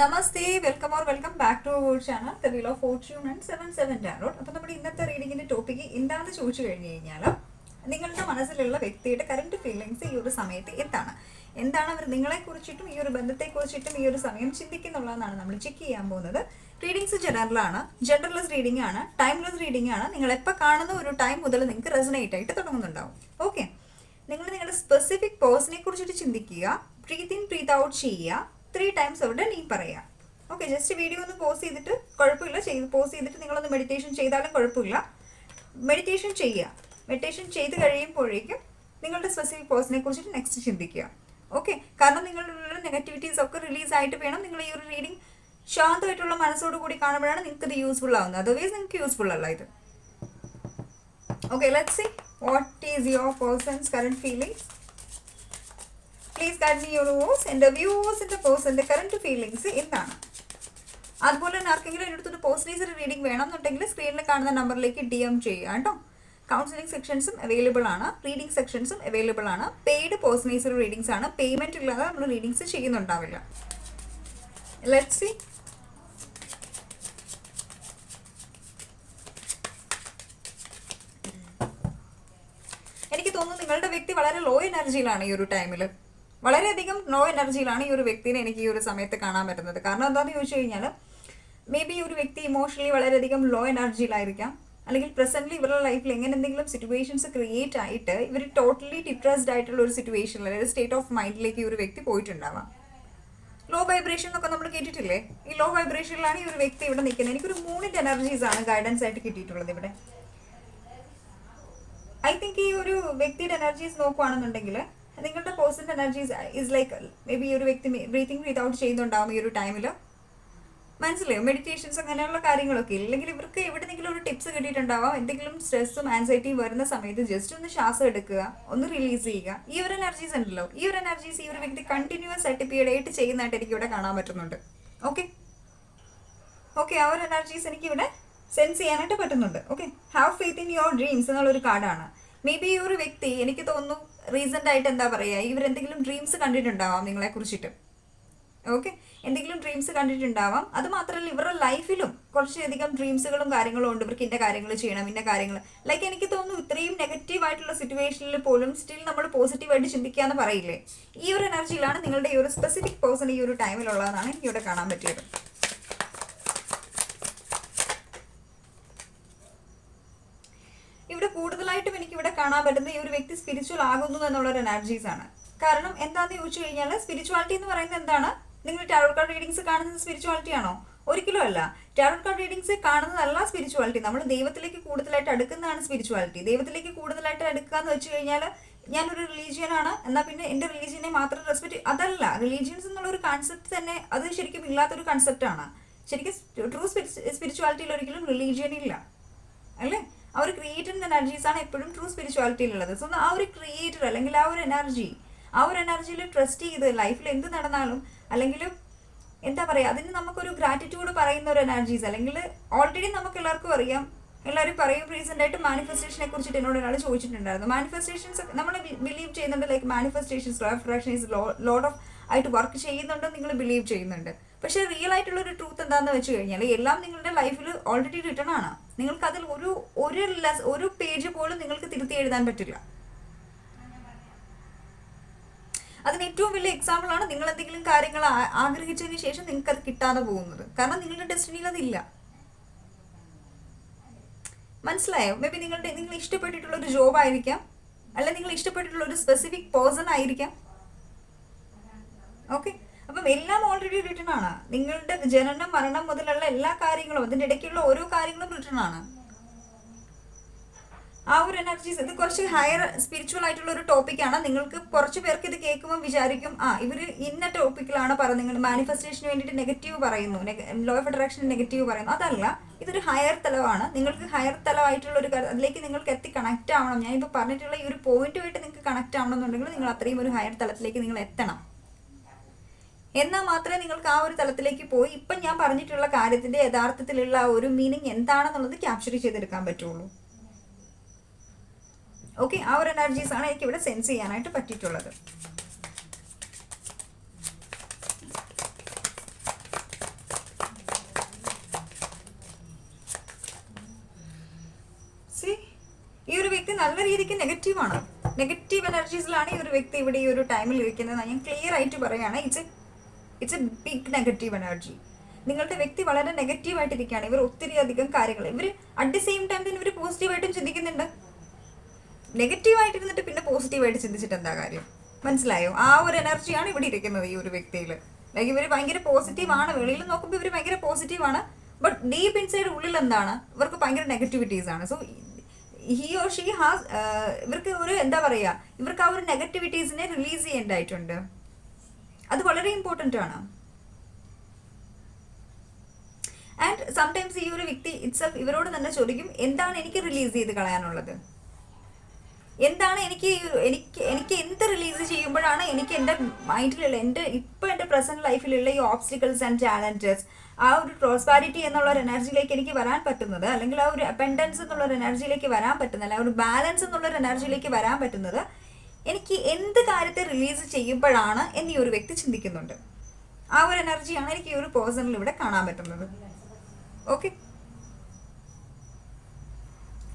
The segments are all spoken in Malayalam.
Namaste welcome or welcome back to our channel the wheel of fortune and seven seven tarot അപ്പോൾ നമ്മുടെ ഇന്നത്തെ റീഡിങ്ങിന്റെ ടോപ്പിക്ക് എന്താണെന്ന് ചോദിച്ചു കഴിഞ്ഞു കഴിഞ്ഞാൽ നിങ്ങളുടെ മനസ്സിലുള്ള വ്യക്തിയുടെ കറണ്ട് ഫീലിങ്സ് ഈ ഒരു സമയത്ത് എന്താണ്? എന്താണ് അവർ നിങ്ങളെ കുറിച്ചിട്ടും ഈ ഒരു ബന്ധത്തെക്കുറിച്ചിട്ടും ഈ ഒരു സമയം ചിന്തിക്കുന്നുള്ളതെന്നാണ് നമ്മൾ ചെക്ക് ചെയ്യാൻ പോകുന്നത്. റീഡിങ്സ് ജനറലാണ് ജനറൽലെസ് റീഡിംഗ് ആണ് ടൈംലെസ് റീഡിംഗ് ആണ്. നിങ്ങൾ എപ്പോൾ കാണുന്ന ഒരു ടൈം മുതൽ നിങ്ങൾക്ക് റെസനേറ്റ് ആയിട്ട് തുടങ്ങുന്നുണ്ടാവും. ഓക്കെ നിങ്ങൾ നിങ്ങളുടെ സ്പെസിഫിക് പേഴ്സണെ കുറിച്ചിട്ട് ചിന്തിക്കുക ബ്രീത്ത് ഇൻ ബ്രീത്ത് ഔട്ട് ചെയ്യുക ത്രീ ടൈംസ് അവരുടെ നീ പറയാം. ഓക്കെ ജസ്റ്റ് വീഡിയോ ഒന്ന് പോസ് ചെയ്തിട്ട് കുഴപ്പമില്ല. ചെയ്ത് പോസ് ചെയ്തിട്ട് നിങ്ങളൊന്ന് മെഡിറ്റേഷൻ ചെയ്താലും കുഴപ്പമില്ല. മെഡിറ്റേഷൻ ചെയ്യുക. മെഡിറ്റേഷൻ ചെയ്ത് കഴിയുമ്പോഴേക്കും നിങ്ങളുടെ സ്പെസിഫിക് പേഴ്സണെ കുറിച്ചിട്ട് നെക്സ്റ്റ് ചിന്തിക്കുക. ഓക്കെ കാരണം നിങ്ങളുടെ നെഗറ്റിവിറ്റീസ് ഒക്കെ റിലീസ് ആയിട്ട് വേണം നിങ്ങൾ ഈ ഒരു റീഡിങ് ശാന്തമായിട്ടുള്ള മനസ്സോട് കൂടി കാണുമ്പോഴാണ് നിങ്ങൾക്ക് ഇത് യൂസ്ഫുൾ ആവുന്നത്. അതർവൈസ് നിങ്ങൾക്ക് യൂസ്ഫുൾ അല്ല ഇത്. Okay let see what is your person's current feelings please guide me was എന്റെ പേഴ്സ് എന്റെ കറണ്ട് ഫീലിങ്സ് എന്താണ്? അതുപോലെ തന്നെ ആർക്കെങ്കിലും എന്റെ അടുത്തൊരു പേഴ്സണൈസ്ഡ് റീഡിംഗ് വേണമെന്നുണ്ടെങ്കിൽ സ്ക്രീനിൽ കാണുന്ന നമ്പറിലേക്ക് ഡി എം ചെയ്യുക കേട്ടോ. കൗൺസിലിംഗ് സെക്ഷൻസും അവൈലബിൾ ആണ്. റീഡിംഗ് സെക്ഷൻസും അവൈലബിൾ ആണ്. പെയ്ഡ് പേഴ്സണൈസ്ഡ് റീഡിങ്സ് ആണ്. പേയ്മെന്റ് ഇല്ലാതെ നമ്മൾ റീഡിങ്സ് ചെയ്യുന്നുണ്ടാവില്ല. ലെറ്റ് സി എനിക്ക് തോന്നുന്നു നിങ്ങളുടെ വ്യക്തി വളരെ ലോ എനർജിയിലാണ് ഈ ഒരു ടൈമിൽ വളരെയധികം ലോ എനർജിയിലാണ് ഈ ഒരു വ്യക്തിനെ എനിക്ക് ഈ ഒരു സമയത്ത് കാണാൻ പറ്റുന്നത്. കാരണം എന്താണെന്ന് ചോദിച്ചു കഴിഞ്ഞാൽ മേ ബി ഒരു വ്യക്തി ഇമോഷണലി വളരെയധികം ലോ എനർജിയിലായിരിക്കാം അല്ലെങ്കിൽ പ്രസന്റ്ലി ഇവരുടെ ലൈഫിൽ എങ്ങനെ എന്തെങ്കിലും സിറ്റുവേഷൻസ് ക്രിയേറ്റ് ആയിട്ട് ഇവർ ടോട്ടലി ഡിപ്രസ്ഡ് ആയിട്ടുള്ള ഒരു സിറ്റുവേഷനിൽ അതായത് സ്റ്റേറ്റ് ഓഫ് മൈൻഡിലേക്ക് ഈ ഒരു വ്യക്തി പോയിട്ടുണ്ടാവാം. ലോ വൈബ്രേഷൻ എന്നൊക്കെ നമ്മൾ കേട്ടിട്ടില്ലേ? ഈ ലോ വൈബ്രേഷനിലാണ് ഈ ഒരു വ്യക്തി ഇവിടെ നിൽക്കുന്നത്. എനിക്കൊരു മൂന്നിന്റെ എനർജീസ് ആണ് ഗൈഡൻസ് ആയിട്ട് കിട്ടിയിട്ടുള്ളത് ഇവിടെ. ഐ തിങ്ക് ഈ ഒരു വ്യക്തിയുടെ എനർജീസ് നോക്കുവാണെന്നുണ്ടെങ്കിൽ നിങ്ങളുടെ positive energies is like may be ഈ ഒരു വ്യക്തി ബ്രീത്തിങ് ബ്രീത്ത് ഔട്ട് ചെയ്യുന്നുണ്ടാവും ഈ ഒരു ടൈമിൽ മനസ്സിലായോ? മെഡിറ്റേഷൻസ് അങ്ങനെയുള്ള കാര്യങ്ങളൊക്കെ. ഇല്ലെങ്കിൽ ഇവർക്ക് എവിടെയെങ്കിലും ഒരു ടിപ്സ് കിട്ടിയിട്ടുണ്ടാവാം. എന്തെങ്കിലും സ്ട്രെസ്സും ആൻസൈറ്റിയും വരുന്ന സമയത്ത് ജസ്റ്റ് ഒന്ന് ശ്വാസം എടുക്കുക ഒന്ന് റിലീസ് ചെയ്യുക. ഈ ഒരു എനർജീസ് ഉണ്ടല്ലോ. ഈ ഒരു എനർജീസ് ഈ ഒരു വ്യക്തി കണ്ടിന്യൂസ് ആയിട്ട് പീരീഡ് ആയിട്ട് ചെയ്യുന്നതായിട്ട് എനിക്ക് ഇവിടെ കാണാൻ പറ്റുന്നുണ്ട്. ഓക്കെ ഓക്കെ ആ ഒരു എനർജീസ് എനിക്ക് ഇവിടെ സെൻസ് ചെയ്യാനായിട്ട് പറ്റുന്നുണ്ട്. Okay have faith in your dreams എന്നുള്ളൊരു കാർഡാണ് മേ ബി ഈ ഒരു വ്യക്തി എനിക്ക് തോന്നുന്നു റീസെന്റ് ആയിട്ട് എന്താ പറയുക ഇവരെന്തെങ്കിലും ഡ്രീംസ് കണ്ടിട്ടുണ്ടാവാം നിങ്ങളെ കുറിച്ചിട്ട്. ഓക്കെ എന്തെങ്കിലും ഡ്രീംസ് കണ്ടിട്ടുണ്ടാവാം. അത് മാത്രമല്ല ഇവരുടെ ലൈഫിലും കുറച്ചധികം ഡ്രീംസുകളും കാര്യങ്ങളും ഉണ്ട്. ഇവർക്ക് ഇന്ന കാര്യങ്ങൾ ചെയ്യണം ഇന്ന കാര്യങ്ങൾ. ലൈക്ക് എനിക്ക് തോന്നുന്നു ഇത്രയും നെഗറ്റീവ് ആയിട്ടുള്ള സിറ്റുവേഷനിൽ പോലും സ്റ്റിൽ നമ്മൾ പോസിറ്റീവായിട്ട് ചിന്തിക്കുക എന്ന് പറയില്ലേ? ഈ ഒരു എനർജിയിലാണ് നിങ്ങളുടെ ഈ ഒരു സ്പെസിഫിക് പേഴ്സൺ ഈ ഒരു ടൈമിലുള്ളതെന്നാണ് എനിക്ക് ഇവിടെ കാണാൻ പറ്റിയത് ഇവിടെ കൂടുതലായിട്ടും എനിക്ക് ഇവിടെ കാണാൻ പറ്റുന്ന ഈ ഒരു വ്യക്തി സ്പിരിച്വൽ ആകുന്നു എന്നുള്ള ഒരു എനർജീസ് ആണ്. കാരണം എന്താണെന്ന് ചോദിച്ചു കഴിഞ്ഞാൽ സ്പിരിച്വാലിറ്റി എന്ന് പറയുന്നത് എന്താണ്? നിങ്ങൾ ടാരോ കാർഡ് റീഡിങ്സ് കാണുന്നത് സ്പിരിച്വാലിറ്റി ആണോ? ഒരിക്കലും അല്ല. ടാരോ കാർഡ് റീഡിങ്സ് കാണുന്നതല്ല സ്പിരിച്വാലിറ്റി നമ്മൾ ദൈവത്തിലേക്ക് കൂടുതലായിട്ട് അടുക്കുന്നതാണ് സ്പിരിച്വാലിറ്റി ദൈവത്തിലേക്ക് കൂടുതലായിട്ട് അടുക്കുക എന്ന് വെച്ച് കഴിഞ്ഞാൽ ഞാനൊരു റിലീജിയൻ ആണ്. എന്നാൽ പിന്നെ എന്റെ റിലീജിയനെ മാത്രം റെസ്പെക്ട് അതല്ല. റിലീജിയൻസ് എന്നുള്ള ഒരു കൺസെപ്റ്റ് തന്നെ അത് ശരിക്കും ഇല്ലാത്തൊരു കൺസെപ്റ്റ് ആണ്. ശരിക്കും ട്രൂ സ്പിരിച്വാലിറ്റിയിൽ ഒരിക്കലും റിലീജിയൻ ഇല്ല. അല്ലേ? ആ ഒരു ക്രിയേറ്ററിന്റെ എനർജീസ് ആണ് എപ്പോഴും ട്രൂ സ്പിരിച്വാലിറ്റിയിലുള്ളത് സോ ആ ഒരു ക്രിയേറ്റർ അല്ലെങ്കിൽ ആ ഒരു എനർജി ആ ഒരു എനർജിയിൽ ട്രസ്റ്റ് ചെയ്ത് ലൈഫിൽ എന്ത് നടന്നാലും അല്ലെങ്കിൽ എന്താ പറയുക അതിന് നമുക്കൊരു ഗ്രാറ്റിറ്റ്യൂഡ് പറയുന്ന ഒരു എനർജീസ് അല്ലെങ്കിൽ ഓൾറെഡി നമുക്ക് എല്ലാവർക്കും അറിയാം. എല്ലാവരും പറയും റീസെന്റ് ആയിട്ട് മാനിഫെസ്റ്റേഷനെ കുറിച്ചിട്ട് എന്നോട് ഒരാൾ ചോദിച്ചിട്ടുണ്ടായിരുന്നു. മാനിഫെസ്റ്റേഷൻസ് നമ്മൾ ബിലീവ് ചെയ്യുന്നുണ്ട് like manifestations law of attraction load of ആയിട്ട് വർക്ക് ചെയ്യുന്നുണ്ടെന്ന് നിങ്ങൾ ബിലീവ് ചെയ്യുന്നുണ്ട്. പക്ഷേ റിയൽ ആയിട്ടുള്ള ഒരു ട്രൂത്ത് എന്താണെന്ന് വെച്ച് കഴിഞ്ഞാൽ എല്ലാം നിങ്ങളുടെ ലൈഫിൽ ഓൾറെഡി റിട്ടേൺ ആണ്. നിങ്ങൾക്ക് അതിൽ ഒരു ഒരു ലെസ് ഒരു പേജ് പോലും നിങ്ങൾക്ക് തിരുത്തി എഴുതാൻ പറ്റില്ല. അതിന് ഏറ്റവും വലിയ എക്സാമ്പിൾ ആണ് നിങ്ങൾ എന്തെങ്കിലും കാര്യങ്ങൾ ആഗ്രഹിച്ചതിന് ശേഷം നിങ്ങൾക്ക് അത് കിട്ടാതെ പോകുന്നത്. കാരണം നിങ്ങളുടെ ഡെസ്റ്റിനിയിൽ അതില്ല. മനസ്സിലായോ? മേ ബി നിങ്ങളുടെ നിങ്ങൾ ഇഷ്ടപ്പെട്ടിട്ടുള്ള ഒരു ജോബ് ആയിരിക്കാം. അല്ലെങ്കിൽ നിങ്ങൾ ഇഷ്ടപ്പെട്ടിട്ടുള്ള ഒരു സ്പെസിഫിക് പേഴ്സൺ ആയിരിക്കാം. ഓക്കെ അപ്പം എല്ലാം ഓൾറെഡി റിട്ടേൺ ആണ്. നിങ്ങളുടെ ജനനം മരണം മുതലുള്ള എല്ലാ കാര്യങ്ങളും അതിന്റെ ഇടയ്ക്കുള്ള ഓരോ കാര്യങ്ങളും റിട്ടേൺ ആണ്. ആ ഒരു എനർജീസ് ഇത് കുറച്ച് ഹയർ സ്പിരിച്വൽ ആയിട്ടുള്ള ഒരു ടോപ്പിക്കാണ് നിങ്ങൾക്ക് കുറച്ച് പേർക്ക് ഇത് കേൾക്കുമ്പോൾ വിചാരിക്കും ആ ഇവർ ഇന്ന ടോപ്പിക്കിലാണ് പറയുന്നത്. നിങ്ങൾ മാനിഫെസ്റ്റേഷന് വേണ്ടിയിട്ട് നെഗറ്റീവ് പറയുന്നു. ലോ ഓഫ് അട്രാക്ഷൻ നെഗറ്റീവ് പറയുന്നു. അതല്ല ഇതൊരു ഹയർ തലമാണ്. നിങ്ങൾക്ക് ഹയർ തലമായിട്ടുള്ള ഒരു അതിലേക്ക് നിങ്ങൾക്ക് എത്തി കണക്റ്റ് ആവണം. ഞാനിപ്പോൾ പറഞ്ഞിട്ടുള്ള ഈ ഒരു പോയിന്റുമായിട്ട് നിങ്ങൾക്ക് കണക്റ്റ് ആവണം എന്നുണ്ടെങ്കിൽ നിങ്ങൾ അത്രയും ഒരു ഹയർ തലത്തിലേക്ക് നിങ്ങൾ എത്തണം. എന്നാൽ മാത്രമേ നിങ്ങൾക്ക് ആ ഒരു തലത്തിലേക്ക് പോയി. ഇപ്പം ഞാൻ പറഞ്ഞിട്ടുള്ള കാര്യത്തിന്റെ യഥാർത്ഥത്തിലുള്ള ആ ഒരു മീനിങ് എന്താണെന്നുള്ളത് ക്യാപ്ചർ ചെയ്തെടുക്കാൻ പറ്റുള്ളൂ. ഓക്കെ ആ ഒരു എനർജീസ് ആണ് എനിക്ക് ഇവിടെ സെൻസ് ചെയ്യാനായിട്ട് പറ്റിയിട്ടുള്ളത്. ഈ ഒരു വ്യക്തി നല്ല രീതിക്ക് നെഗറ്റീവാണ് നെഗറ്റീവ് എനർജീസിലാണ് ഈ ഒരു വ്യക്തി ഇവിടെ ഈ ഒരു ടൈമിൽ ഇരിക്കുന്നത്. ഞാൻ ക്ലിയർ ആയിട്ട് പറയുകയാണ്. It's it's a big negative energy നിങ്ങളുടെ വ്യക്തി വളരെ നെഗറ്റീവായിട്ടിരിക്കുകയാണ് ഇവർ ഒത്തിരി അധികം കാര്യങ്ങൾ. ഇവർ അറ്റ് ദി സെയിം ടൈം തന്നെ ഇവർ പോസിറ്റീവായിട്ടും ചിന്തിക്കുന്നുണ്ട്. നെഗറ്റീവായിട്ടിരുന്നിട്ട് പിന്നെ പോസിറ്റീവായിട്ട് ചിന്തിച്ചിട്ട് എന്താ കാര്യം? മനസ്സിലായോ? ആ ഒരു എനർജിയാണ് ഇവിടെ ഇരിക്കുന്നത് ഈ ഒരു വ്യക്തിയിൽ ലൈക്ക് ഇവർ ഭയങ്കര പോസിറ്റീവ് ആണ്. വെളിയിൽ നോക്കുമ്പോൾ ഇവർ ഭയങ്കര പോസിറ്റീവ് ആണ്. ബട്ട് ഡീപ്പ് ഇൻസൈഡ് ഉള്ളിൽ എന്താണ്? ഇവർക്ക് ഭയങ്കര നെഗറ്റിവിറ്റീസ് ആണ്. So he or she has ഇവർക്ക് ഒരു എന്താ പറയുക ഇവർക്ക് ആ ഒരു നെഗറ്റിവിറ്റീസിനെ റിലീസ് ചെയ്യേണ്ടതായിട്ടുണ്ട്. അത് വളരെ ഇമ്പോർട്ടന്റ് ആണ്. ആൻഡ് സംടൈംസ് ഈ ഒരു വ്യക്തി ഇറ്റ്സെൽഫ് ഇവരോട് തന്നെ ചോദിക്കും എന്താണ് എനിക്ക് റിലീസ് ചെയ്ത് കളയാനുള്ളത്? എന്താണ് എനിക്ക് എനിക്ക് എനിക്ക് എന്ത് റിലീസ് ചെയ്യുമ്പോഴാണ് എനിക്ക് എന്റെ മൈൻഡിലുള്ള എന്റെ ഇപ്പോൾ എന്റെ പ്രസന്റ് ലൈഫിലുള്ള ഈ ഓബ്സ്റ്റിക്കിൾസ് ആൻഡ് ചാലഞ്ചസ് ആ ഒരു പ്രോസ്പാരിറ്റി എന്നുള്ള ഒരു എനർജിയിലേക്ക് എനിക്ക് വരാൻ പറ്റുന്നത് അല്ലെങ്കിൽ ആ ഒരു അപ്പൻഡൻസ് എന്നുള്ള ഒരു എനർജിയിലേക്ക് വരാൻ പറ്റുന്നത് ആ ഒരു ബാലൻസ് എന്നുള്ള ഒരു എനർജിയിലേക്ക് വരാൻ പറ്റുന്നത് എനിക്ക് എന്ത് കാര്യത്തെ റിലീസ് ചെയ്യുമ്പോഴാണ് എന്ന് ഈ ഒരു വ്യക്തി ചിന്തിക്കുന്നുണ്ട്. ആ ഒരു എനർജിയാണ് എനിക്ക് ഈ ഒരു പേഴ്സണിൽ ഇവിടെ കാണാൻ പറ്റുന്നത്. Okay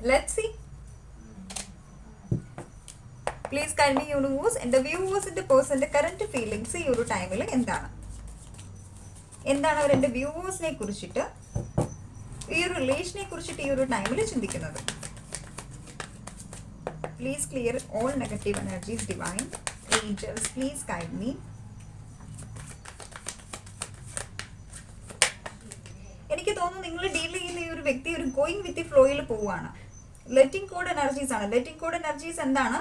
let see please kindly universe എന്റെ വ്യൂവേഴ്സിന്റെ പേഴ്സന്റെ കറണ്ട് ഫീലിങ്സ് ഈ ഒരു ടൈമിൽ എന്താണ്? എന്താണ് അവർ എന്റെ വ്യൂവേഴ്സിനെ കുറിച്ചിട്ട് ഈ ഒരു റിലേഷനെ കുറിച്ചിട്ട് ഈ ഒരു ടൈമിൽ ചിന്തിക്കുന്നത്? Please clear all negative energies, divine angels. Please guide me. എനിക്ക് തോന്നുന്നു നിങ്ങൾ ഡീൽ ചെയ്യുന്ന ഈ ഒരു വ്യക്തി ഒരു ഗോയിങ് വിത്ത് ഫ്ലോയിൽ പോവുകയാണ്. ലെറ്റിംഗ് കോഡ് എനർജീസ് ആണ്. ലെറ്റിംഗ് കോഡ് എനർജീസ് എന്താണ്?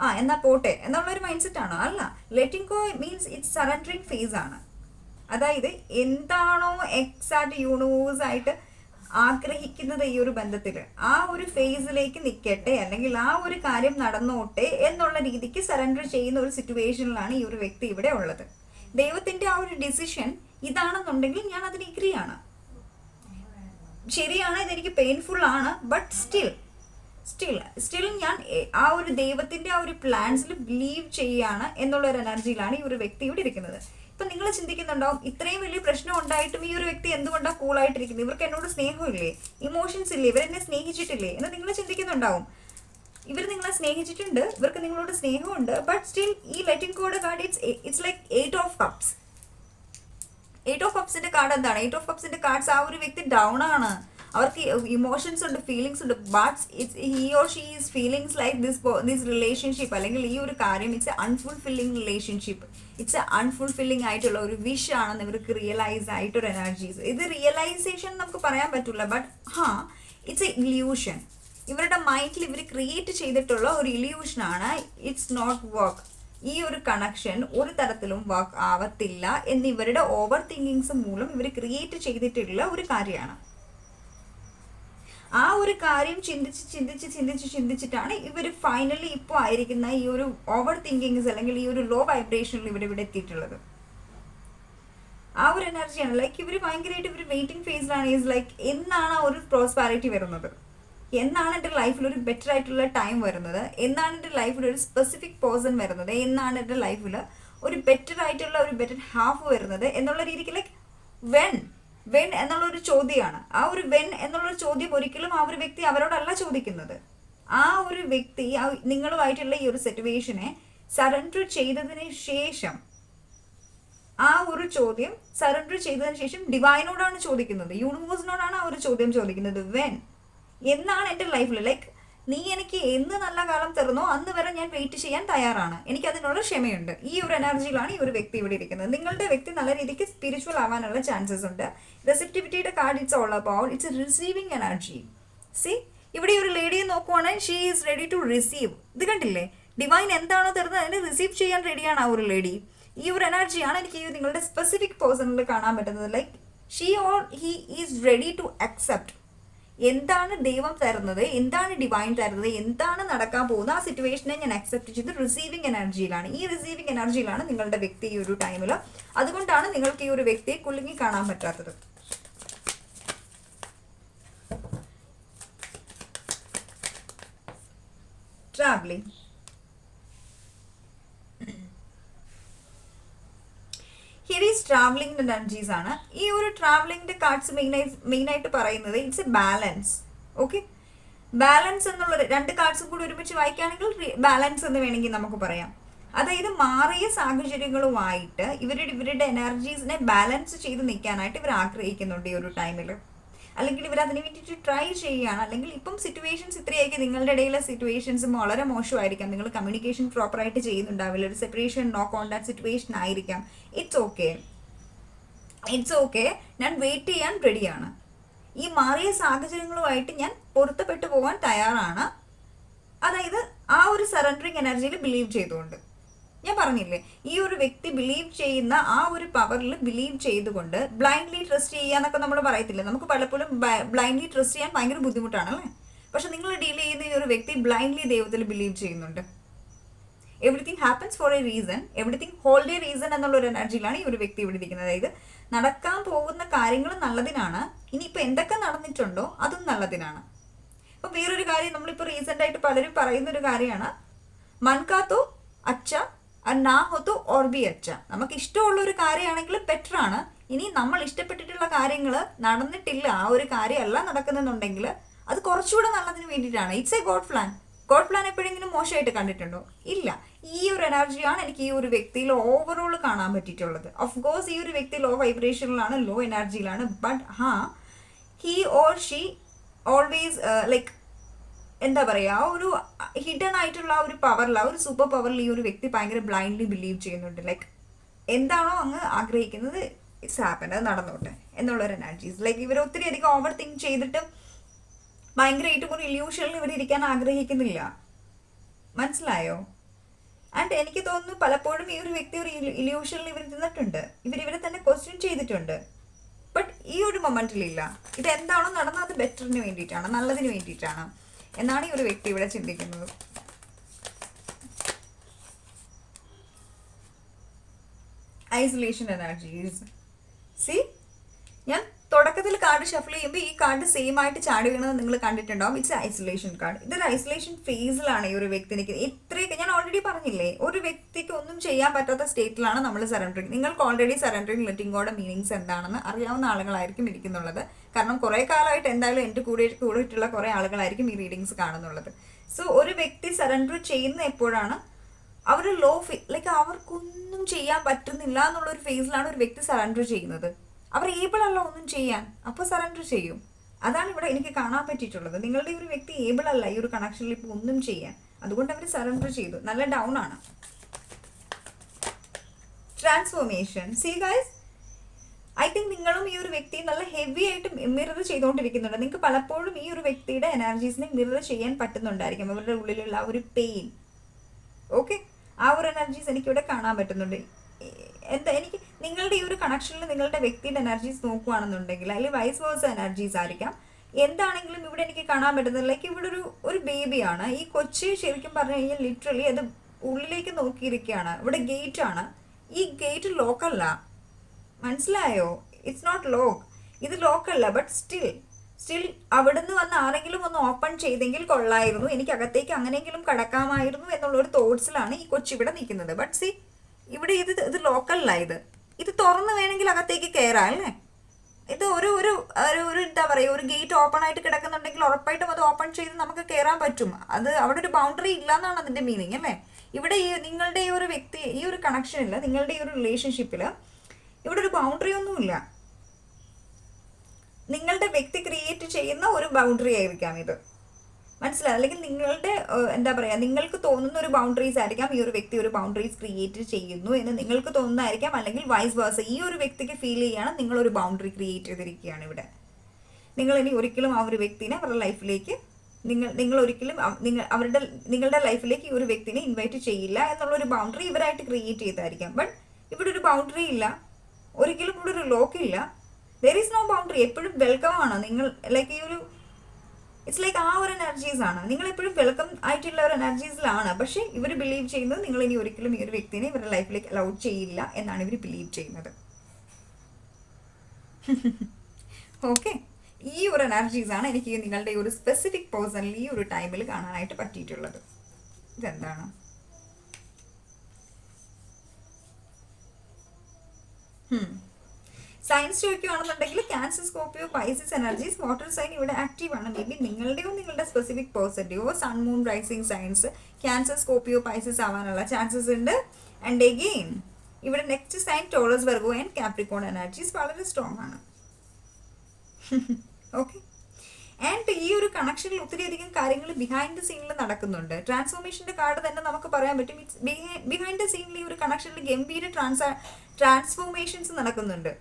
ആ എന്നാ പോട്ടെ. എന്നുള്ള ഒരു മൈൻഡ് സെറ്റ് ആണോ? അല്ല. Letting go means it's surrendering phase ആണ്. അതായത് എന്താണോ എക്സാക്ട് യൂണിവേഴ്സ് ആയിട്ട് ആഗ്രഹിക്കുന്നത് ഈ ഒരു ബന്ധത്തിൽ ആ ഒരു ഫേസിലേക്ക് നിൽക്കട്ടെ അല്ലെങ്കിൽ ആ ഒരു കാര്യം നടന്നോട്ടെ എന്നുള്ള രീതിക്ക് സറണ്ടർ ചെയ്യുന്ന ഒരു സിറ്റുവേഷനിലാണ് ഈ ഒരു വ്യക്തി ഇവിടെ ഉള്ളത്. ദൈവത്തിന്റെ ആ ഒരു ഡിസിഷൻ ഇതാണെന്നുണ്ടെങ്കിൽ ഞാൻ അതിന് എഗ്രി ആണ് ശരിയാണ് ഇതെനിക്ക് പെയിൻഫുൾ ആണ് ബട്ട് സ്റ്റിൽ സ്റ്റിൽ സ്റ്റിൽ ഞാൻ ആ ഒരു ദൈവത്തിന്റെ ആ ഒരു പ്ലാൻസിൽ ബിലീവ് ചെയ്യാണ് എന്നുള്ള ഒരു എനർജിയിലാണ് ഈ ഒരു വ്യക്തി ഇവിടെ ഇരിക്കുന്നത്. ഇപ്പൊ നിങ്ങൾ ചിന്തിക്കുന്നുണ്ടാവും ഇത്രയും വലിയ പ്രശ്നം ഉണ്ടായിട്ടും ഈ ഒരു വ്യക്തി എന്തുകൊണ്ടാണ് കൂൾ കൂളായിട്ടിരിക്കുന്നത് ഇവർക്ക് എന്നോട് സ്നേഹമില്ലേ? ഇമോഷൻസ് ഇല്ലേ? ഇവരെന്നെ സ്നേഹിച്ചിട്ടില്ലേ? എന്ന് നിങ്ങൾ ചിന്തിക്കുന്നുണ്ടാവും. ഇവർ നിങ്ങളെ സ്നേഹിച്ചിട്ടുണ്ട്. ഇവർക്ക് നിങ്ങളോട് സ്നേഹമുണ്ട്. ബട്ട് സ്റ്റിൽ ഈ letting go card it's it's like eight of cups eight of കപ്സിന്റെ card എന്താണ്? എയ്റ്റ് ഓഫ് കപ്സിന്റെ കാർഡ്സ് ആ ഒരു വ്യക്തി ഡൗൺ ആണ്. അവർക്ക് ഇമോഷൻസ് ഉണ്ട് ഫീലിങ്സ് ഉണ്ട്. But it's he or she is feelings like this this relationship അല്ലെങ്കിൽ ഈ ഒരു കാര്യം it's unfulfilling relationship it's unfulfilling ആയിട്ടുള്ള ഒരു വിഷ് ആണെന്ന് ഇവർക്ക് റിയലൈസ് ആയിട്ടൊരു എനർജീസ് ഇത് റിയലൈസേഷൻ നമുക്ക് പറയാൻ പറ്റില്ല ബട്ട് ഹാ ഇറ്റ്സ് എ ഇല്യൂഷൻ ഇവരുടെ മൈൻഡിൽ ഇവർ ക്രിയേറ്റ് ചെയ്തിട്ടുള്ള ഒരു ഇല്യൂഷൻ ആണ്. ഇറ്റ്സ് നോട്ട് വർക്ക് ഈ ഒരു കണക്ഷൻ ഒരു തരത്തിലും വർക്ക് ആവത്തില്ല എന്നിവരുടെ ഓവർ തിങ്കിങ്സ് മൂലം ഇവർ ക്രിയേറ്റ് ചെയ്തിട്ടുള്ള ഒരു കാര്യമാണ്. ആ ഒരു കാര്യം ചിന്തിച്ച് ചിന്തിച്ച് ചിന്തിച്ച് ചിന്തിച്ചിട്ടാണ് ഇവർ ഫൈനലി ഇപ്പോൾ ആയിരിക്കുന്ന ഈ ഒരു ഓവർ തിങ്കിങ്സ് അല്ലെങ്കിൽ ഈ ഒരു ലോ വൈബ്രേഷനിൽ ഇവർ ഇവിടെ എത്തിയിട്ടുള്ളത്. ആ ഒരു എനർജിയാണ് ലൈക്ക് ഇവർ ഭയങ്കരമായിട്ട് ഇവർ വെയിറ്റിംഗ് ഫേസിലാണ് ഈസ് ലൈക്ക് എന്നാണ് ആ ഒരു പ്രോസ്പാരിറ്റി വരുന്നത്? എന്നാണ് എന്റെ ലൈഫിൽ ഒരു ബെറ്റർ ആയിട്ടുള്ള ടൈം വരുന്നത്? എന്നാണ് എന്റെ ലൈഫിൽ ഒരു സ്പെസിഫിക് പേഴ്സൺ വരുന്നത്? എന്നാണ് എന്റെ ലൈഫിൽ ഒരു ബെറ്റർ ആയിട്ടുള്ള ഒരു ബെറ്റർ ഹാഫ് വരുന്നത്? എന്നുള്ള രീതിക്ക് ലൈക്ക് വെൻ വെൻ എന്നുള്ള ഒരു ചോദ്യമാണ് ആ ഒരു വെൻ എന്നുള്ളൊരു ചോദ്യം ഒരിക്കലും ആ ഒരു വ്യക്തി അവരോടല്ല ചോദിക്കുന്നത്. ആ ഒരു വ്യക്തി നിങ്ങളുമായിട്ടുള്ള ഈ ഒരു സിറ്റുവേഷനെ സറണ്ടർ ചെയ്തതിന് ശേഷം ആ ഒരു ചോദ്യം സറണ്ടർ ചെയ്തതിന് ശേഷം ഡിവൈനോടാണ് ചോദിക്കുന്നത്. യൂണിവേഴ്സിനോടാണ് ആ ഒരു ചോദ്യം ചോദിക്കുന്നത്. വെൻ. എന്നാണ് എന്റെ ലൈഫിൽ ലൈക്ക് നീ എനിക്ക് എന്ന് നല്ല കാലം തരുന്നോ അന്ന് വരെ ഞാൻ വെയിറ്റ് ചെയ്യാൻ തയ്യാറാണ്. എനിക്ക് അതിനുള്ള ക്ഷമയുണ്ട്. ഈ ഒരു എനർജിയിലാണ് ഈ ഒരു വ്യക്തി ഇവിടെ ഇരിക്കുന്നത്. നിങ്ങളുടെ വ്യക്തി നല്ല രീതിക്ക് സ്പിരിച്വൽ ആവാനുള്ള ചാൻസസ് ഉണ്ട്. റെസിപ്റ്റിവിറ്റിയുടെ card it's all about it's receiving energy see ഇവിടെ ഒരു ലേഡിയെ നോക്കുവാണെങ്കിൽ she is ready to receive ഇത് കണ്ടില്ലേ? ഡിവൈൻ എന്താണോ തരുന്നത് അതിനെ റിസീവ് ചെയ്യാൻ റെഡിയാണ് ആ ഒരു ലേഡി ഈ ഒരു എനർജിയാണ് എനിക്ക് നിങ്ങളുടെ സ്പെസിഫിക് പേഴ്സണിൽ കാണാൻ പറ്റുന്നത്. Like she or he is ready to accept എന്താണ് ദൈവം തരുന്നത്? എന്താണ് ഡിവൈൻ തരുന്നത്? എന്താണ് നടക്കാൻ പോകുന്നത്? ആ സിറ്റുവേഷനെ ഞാൻ അക്സെപ്റ്റ് ചെയ്ത് റിസീവിങ് എനർജിയിലാണ് ഈ റിസീവിങ് എനർജിയിലാണ് നിങ്ങളുടെ വ്യക്തി ഈ ഒരു ടൈമിൽ അതുകൊണ്ടാണ് നിങ്ങൾക്ക് ഈ ഒരു വ്യക്തിയെ കുലുങ്ങി കാണാൻ പറ്റാത്തത്. ട്രാവലിംഗ് ഈസ് ട്രാവലിംഗ് എനർജീസ് ആണ്. ഈ ഒരു ട്രാവലിംഗിന്റെ കാർഡ്സ് മെയിനായി ആയിട്ട് പറയുന്നത് it's a balance okay balance എന്നുള്ള രണ്ട് കാർഡ്സും കൂടി ഒരുമിച്ച് വായിക്കുകയാണെങ്കിൽ ബാലൻസ് എന്ന് വേണമെങ്കിൽ നമുക്ക് പറയാം. അതായത് മാറിയ സാഹചര്യങ്ങളുമായിട്ട് ഇവരുടെ ഇവരുടെ എനർജീസിനെ ബാലൻസ് ചെയ്ത് നിൽക്കാനായിട്ട് ഇവർ ആഗ്രഹിക്കുന്നുണ്ട് ഈ ഒരു ടൈമിൽ അല്ലെങ്കിൽ ഇവർ അതിന് വേണ്ടിയിട്ട് ട്രൈ ചെയ്യുകയാണ്. അല്ലെങ്കിൽ ഇപ്പം സിറ്റുവേഷൻസ് ഇത്രയായിരിക്കും നിങ്ങളുടെ ഇടയിലെ സിറ്റുവേഷൻസും വളരെ മോശമായിരിക്കാം. നിങ്ങൾ കമ്മ്യൂണിക്കേഷൻ പ്രോപ്പറായിട്ട് ചെയ്യുന്നുണ്ടാവില്ല. ഒരു സെപ്പറേഷൻ നോ കോണ്ടാക്ട് സിറ്റുവേഷൻ ആയിരിക്കാം. ഇറ്റ്സ് ഓക്കെ ഇറ്റ്സ് ഓക്കെ ഞാൻ വെയിറ്റ് ചെയ്യാൻ റെഡിയാണ് ഈ മാറിയ സാഹചര്യങ്ങളുമായിട്ട് ഞാൻ പൊരുത്തപ്പെട്ടു പോകാൻ തയ്യാറാണ്. അതായത് ആ ഒരു സറണ്ടറിങ് എനർജിയിൽ ബിലീവ് ചെയ്തുകൊണ്ട്. ഞാൻ പറഞ്ഞില്ലേ ഈ ഒരു വ്യക്തി ബിലീവ് ചെയ്യുന്ന ആ ഒരു പവറിൽ ബിലീവ് ചെയ്തുകൊണ്ട് ബ്ലൈൻഡ്ലി ട്രസ്റ്റ് ചെയ്യാന്നൊക്കെ നമ്മൾ പറയത്തില്ലേ? നമുക്ക് പലപ്പോഴും ബ്ലൈൻഡ്ലി ട്രസ്റ്റ് ചെയ്യാൻ ഭയങ്കര ബുദ്ധിമുട്ടാണ് അല്ലേ? പക്ഷെ നിങ്ങൾ ഡീൽ ചെയ്യുന്ന ഈ ഒരു വ്യക്തി ബ്ലൈൻഡ്ലി ദൈവത്തിൽ ബിലീവ് ചെയ്യുന്നുണ്ട്. Everything happens for a reason everything hold a reason എന്നുള്ള ഒരു എനർജിയിലാണ് ഈ ഒരു വ്യക്തി ഇവിടെ ഇരിക്കുന്നത്. അതായത് നടക്കാൻ പോകുന്ന കാര്യങ്ങൾ നല്ലതിനാണ് ഇനിയിപ്പോൾ എന്തൊക്കെ നടന്നിട്ടുണ്ടോ അതും നല്ലതിനാണ്. ഇപ്പൊ വേറൊരു കാര്യം നമ്മളിപ്പോൾ റീസെന്റ് ആയിട്ട് പലരും പറയുന്ന ഒരു കാര്യമാണ് മൻകാത്തോ അച്ഛ നാഹോത്തോ ഓർബി അച്ച നമുക്ക് ഇഷ്ടമുള്ള ഒരു കാര്യമാണെങ്കിൽ ബെറ്റർ ആണ്. ഇനി നമ്മൾ ഇഷ്ടപ്പെട്ടിട്ടുള്ള കാര്യങ്ങൾ നടന്നിട്ടില്ല ആ ഒരു കാര്യമല്ല നടക്കുന്നുണ്ടെങ്കിൽ അത് കുറച്ചുകൂടെ നല്ലതിന് വേണ്ടിയിട്ടാണ്. It's a God plan God plan എപ്പോഴെങ്കിലും മോശമായിട്ട് കണ്ടിട്ടുണ്ടോ? ഇല്ല. ഈ ഒരു എനർജിയാണ് എനിക്ക് ഈ ഒരു വ്യക്തിയിൽ ഓവറോൾ കാണാൻ പറ്റിയിട്ടുള്ളത്. ഓഫ് കോഴ്സ് ഈ ഒരു വ്യക്തി ലോ വൈബ്രേഷനിലാണ് low എനർജിയിലാണ് but ha he or she always like എന്താ പറയുക ആ ഒരു ഹിഡൻ ആയിട്ടുള്ള ആ ഒരു പവറിൽ ആ ഒരു സൂപ്പർ പവറിൽ ഈ ഒരു വ്യക്തി ഭയങ്കര ബ്ലൈൻഡ്ലി ബിലീവ് ചെയ്യുന്നുണ്ട്. ലൈക്ക് എന്താണോ അങ്ങ് ആഗ്രഹിക്കുന്നത് ഇറ്റ്സ് ഹാപ്പൻ അത് നടന്നോട്ടെ എന്നുള്ള ഒരു എനർജീസ് ലൈക്ക് ഇവർ ഒത്തിരി അധികം ഓവർ തിങ്ക് ചെയ്തിട്ട് ഭയങ്കരമായിട്ടും ഒരു ഇല്യൂഷനിൽ ഇവർ ഇരിക്കാൻ ആഗ്രഹിക്കുന്നില്ല. മനസ്സിലായോ? ആൻഡ് എനിക്ക് തോന്നുന്നു പലപ്പോഴും ഈ ഒരു വ്യക്തി ഒരു ഇല്യൂഷനിൽ ഇവർ നിന്നിട്ടുണ്ട്. ഇവർ ഇവരെ തന്നെ ക്വസ്റ്റ്യൻ ചെയ്തിട്ടുണ്ട്. ബട്ട് ഈ ഒരു മൊമെന്റിലില്ല ഇത് എന്താണോ നടന്നത് അത് ബെറ്ററിന് വേണ്ടിയിട്ടാണ് നല്ലതിന് വേണ്ടിയിട്ടാണ്. എന്നാണ് ഈ ഒരു വ്യക്തി ഇവിടെ ചിന്തിക്കുന്നത്. ഐസൊലേഷൻ എനർജീസ് സി ഞാൻ തുടക്കത്തിൽ കാർഡ് ഷഫിൾ ചെയ്യുമ്പോൾ ഈ കാർഡ് സെയിം ആയിട്ട് ചാടി വീണത് നിങ്ങൾ കണ്ടിട്ടുണ്ടാവും. ഇറ്റ്സ് ഐസൊലേഷൻ കാർഡ് ഇതൊരു ഐസൊലേഷൻ ഫേസിലാണ് ഈ ഒരു വ്യക്തി നിൽക്കുന്നത്. ഇത്രയൊക്കെ ഞാൻ ഓൾറെഡി പറഞ്ഞില്ലേ? ഒരു വ്യക്തിക്ക് ഒന്നും ചെയ്യാൻ പറ്റാത്ത സ്റ്റേറ്റിലാണ് നമ്മൾ സറണ്ടറിങ് നിങ്ങൾക്ക് ഓൾറെഡി സറണ്ടറിങ് ലെറ്റിംഗോടെ മീനിങ്സ് എന്താണെന്ന് അറിയാവുന്ന ആളുകളായിരിക്കും ഇരിക്കുന്നുള്ളത്. കാരണം കുറേ കാലമായിട്ട് എന്തായാലും എന്റെ കൂടെ കൂടിയിട്ടുള്ള കുറേ ആളുകളായിരിക്കും ഈ റീഡിങ്സ് കാണുന്നുള്ളത്. സോ ഒരു വ്യക്തി സറണ്ടർ ചെയ്യുന്ന എപ്പോഴാണ് അവർ ലോ ഫീ ലൈക്ക് അവർക്കൊന്നും ചെയ്യാൻ പറ്റുന്നില്ല എന്നുള്ള ഒരു ഫേസിലാണ് ഒരു വ്യക്തി സറണ്ടർ ചെയ്യുന്നത്. അവർ ഏബിൾ അല്ല ഒന്നും ചെയ്യാൻ അപ്പോൾ സറണ്ടർ ചെയ്യും. അതാണ് ഇവിടെ എനിക്ക് കാണാൻ പറ്റിയിട്ടുള്ളത്. നിങ്ങളുടെ ഒരു വ്യക്തി ഏബിൾ അല്ല ഈ ഒരു കണക്ഷനിൽ ഇപ്പോൾ ഒന്നും ചെയ്യാൻ. അതുകൊണ്ട് അവർ സറണ്ടർ ചെയ്തു. നല്ല ഡൗൺ ആണ്. Transformation see guys I think നിങ്ങളും ഈ ഒരു വ്യക്തിയെ നല്ല ഹെവി ആയിട്ട് മിറർ ചെയ്തുകൊണ്ടിരിക്കുന്നുണ്ട് നിങ്ങൾക്ക് പലപ്പോഴും ഈ ഒരു വ്യക്തിയുടെ എനർജീസിനെ മിറർ ചെയ്യാൻ പറ്റുന്നുണ്ടായിരിക്കും. അവരുടെ ഉള്ളിലുള്ള ആ ഒരു പെയിൻ ഓക്കെ ആ ഒരു എനർജീസ് എനിക്കിവിടെ കാണാൻ പറ്റുന്നുണ്ട്. എന്താ എനിക്ക് നിങ്ങളുടെ ഈ ഒരു കണക്ഷനിൽ നിങ്ങളുടെ വ്യക്തിയുടെ എനർജീസ് നോക്കുകയാണെന്നുണ്ടെങ്കിൽ അല്ലെങ്കിൽ വൈസ് വേഴ്സ് എനർജീസ് ആയിരിക്കാം. എന്താണെങ്കിലും ഇവിടെ എനിക്ക് കാണാൻ പറ്റുന്നത് ലൈക്ക് ഇവിടെ ഒരു ഒരു ബേബിയാണ് ഈ കൊച്ചി ശരിക്കും പറഞ്ഞു കഴിഞ്ഞാൽ ലിറ്ററലി അത് ഉള്ളിലേക്ക് നോക്കിയിരിക്കുകയാണ്. ഇവിടെ ഗേറ്റ് ആണ്. ഈ ഗേറ്റ് ലോക്കല്ല മനസ്സിലായോ? ഇറ്റ്സ് നോട്ട് ലോക്ക് ഇത് ലോക്കല്ല ബട്ട് സ്റ്റിൽ സ്റ്റിൽ അവിടുന്ന് വന്ന് ആരെങ്കിലും ഒന്ന് ഓപ്പൺ ചെയ്തെങ്കിൽ കൊള്ളായിരുന്നു. എനിക്ക് അകത്തേക്ക് അങ്ങനെയെങ്കിലും കടക്കാമായിരുന്നു എന്നുള്ള ഒരു തോട്ട്സിലാണ് ഈ കൊച്ചി ഇവിടെ നിൽക്കുന്നത്. ബട്ട് സി ഇവിടെ ഇത് ഇത് ലോക്കലല്ല ഇത്. ഇത് തുറന്ന് വേണമെങ്കിൽ അകത്തേക്ക് കയറാം അല്ലേ? ഇത് ഒരു ഒരു ഒരു എന്താ പറയുക ഒരു ഗേറ്റ് ഓപ്പൺ ആയിട്ട് കിടക്കുന്നുണ്ടെങ്കിൽ ഉറപ്പായിട്ടും അത് ഓപ്പൺ ചെയ്ത് നമുക്ക് കയറാൻ പറ്റും. അത് അവിടെ ഒരു ബൗണ്ടറി ഇല്ല എന്നാണ് അതിന്റെ മീനിങ് അല്ലേ? ഇവിടെ ഈ നിങ്ങളുടെ ഈ ഒരു വ്യക്തി ഈ ഒരു കണക്ഷനിൽ നിങ്ങളുടെ ഈ ഒരു റിലേഷൻഷിപ്പിൽ ഇവിടെ ഒരു ബൗണ്ടറി ഒന്നുമില്ല. നിങ്ങളുടെ വ്യക്തി ക്രിയേറ്റ് ചെയ്യുന്ന ഒരു ബൗണ്ടറി ആയിരിക്കാം ഇത്. മനസ്സിലായി? അല്ലെങ്കിൽ നിങ്ങളുടെ എന്താ പറയുക നിങ്ങൾക്ക് തോന്നുന്ന ഒരു ബൗണ്ടറീസ് ആയിരിക്കാം ഈ ഒരു വ്യക്തി ഒരു ബൗണ്ടറീസ് ക്രിയേറ്റ് ചെയ്യുന്നു എന്ന് നിങ്ങൾക്ക് തോന്നുന്നതായിരിക്കാം. അല്ലെങ്കിൽ വൈസ് വേഴ്സ ഈ ഒരു വ്യക്തിക്ക് ഫീൽ ചെയ്യണം നിങ്ങൾ ഒരു ബൗണ്ടറി ക്രിയേറ്റ് ചെയ്തിരിക്കുകയാണ് ഇവിടെ. നിങ്ങൾ ഇനി ഒരിക്കലും ആ ഒരു വ്യക്തിനെ അവരുടെ ലൈഫിലേക്ക് നിങ്ങൾ നിങ്ങൾ ഒരിക്കലും നിങ്ങൾ അവരുടെ നിങ്ങളുടെ ലൈഫിലേക്ക് ഈ ഒരു വ്യക്തിനെ ഇൻവൈറ്റ് ചെയ്യില്ല എന്നുള്ള ഒരു ബൗണ്ടറി ഇവരായിട്ട് ക്രിയേറ്റ് ചെയ്തായിരിക്കാം. ബട്ട് ഇവിടെ ഒരു ബൗണ്ടറി ഇല്ല. ഒരിക്കലും ഇവിടെ ഒരു ലോക്കില്ല ദർ ഈസ് നോ ബൗണ്ടറി എപ്പോഴും വെൽക്കം ആണ്. നിങ്ങൾ ലൈക്ക് ഈ ഒരു ഇറ്റ്സ് ലൈക്ക് ആ ഒരു എനർജീസ് ആണ്. നിങ്ങൾ എപ്പോഴും വെൽക്കം ആയിട്ടുള്ള ഒരു എനർജീസിലാണ് പക്ഷേ ഇവർ ബിലീവ് ചെയ്യുന്നത് നിങ്ങൾ ഇനി ഒരിക്കലും ഈ ഒരു വ്യക്തിനെ ഇവരുടെ ലൈഫിലേക്ക് അലൗ ചെയ്യില്ല എന്നാണ് ഇവർ ബിലീവ് ചെയ്യുന്നത്. ഓക്കെ ഈ ഒരു എനർജീസ് ആണ് എനിക്ക് നിങ്ങളുടെ ഒരു സ്പെസിഫിക് പേഴ്സണലി ഈ ഒരു ടൈമിൽ കാണാനായിട്ട് പറ്റിയിട്ടുള്ളത്. ഇതെന്താണ്? Signs ചോദിക്കുകയാണെന്നുണ്ടെങ്കിൽ Cancer Scorpio Pisces energies water sign ഇവിടെ ആക്റ്റീവ് ആണ്. മേ ബി നിങ്ങളുടെയോ നിങ്ങളുടെ specific പേഴ്സന്റെയോ sun moon rising signs Cancer Scorpio Pisces ആവാനുള്ള ചാൻസസ് ഉണ്ട്. ആൻഡ് എഗെയിൻ ഇവിടെ next sign Taurus Virgo and Capricorn energies വളരെ സ്ട്രോങ് ആണ്. ഓക്കെ ആൻഡ് ഈ ഒരു കണക്ഷനിൽ ഒത്തിരി അധികം കാര്യങ്ങൾ ബിഹൈൻഡ് ദ സീനിൽ നടക്കുന്നുണ്ട്. ട്രാൻസ്ഫോർമേഷന്റെ കാർഡ് തന്നെ നമുക്ക് പറയാൻ പറ്റും. ഇറ്റ്സ് ബിഹൈൻഡ് ദ സീനിൽ ഈ ഒരു കണക്ഷനിൽ ഗംഭീര ട്രാൻസാ ട്രാൻസ്ഫോർമേഷൻസ് നടക്കുന്നുണ്ട്.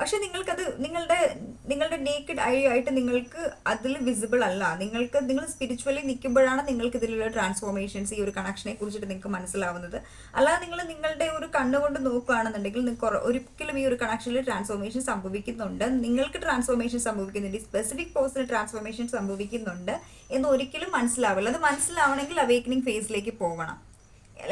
പക്ഷെ നിങ്ങൾക്കത് നിങ്ങളുടെ നിങ്ങളുടെ നേക്കഡ് ഐ ആയിട്ട് നിങ്ങൾക്ക് അതിൽ വിസിബിൾ അല്ല. നിങ്ങൾക്ക് നിങ്ങൾ സ്പിരിച്വലി നിൽക്കുമ്പോഴാണ് നിങ്ങൾക്ക് ഇതിലുള്ള ട്രാൻസ്ഫോർമേഷൻസ് ഈ ഒരു കണക്ഷനെ കുറിച്ചിട്ട് നിങ്ങൾക്ക് മനസ്സിലാവുന്നത്. അല്ലാതെ നിങ്ങൾ നിങ്ങളുടെ ഒരു കണ്ണുകൊണ്ട് നോക്കുകയാണെന്നുണ്ടെങ്കിൽ ഒരിക്കലും ഈ ഒരു കണക്ഷനിൽ ട്രാൻസ്ഫോർമേഷൻ സംഭവിക്കുന്നുണ്ട്. നിങ്ങൾക്ക് ട്രാൻസ്ഫോർമേഷൻ സംഭവിക്കുന്നുണ്ട്. സ്പെസിഫിക് പേഴ്സണൽ ട്രാൻസ്ഫോർമേഷൻ സംഭവിക്കുന്നുണ്ട് എന്ന് ഒരിക്കലും മനസ്സിലാവില്ല. അത് മനസ്സിലാവണമെങ്കിൽ അവേക്കനിങ് ഫേസിലേക്ക് പോകണം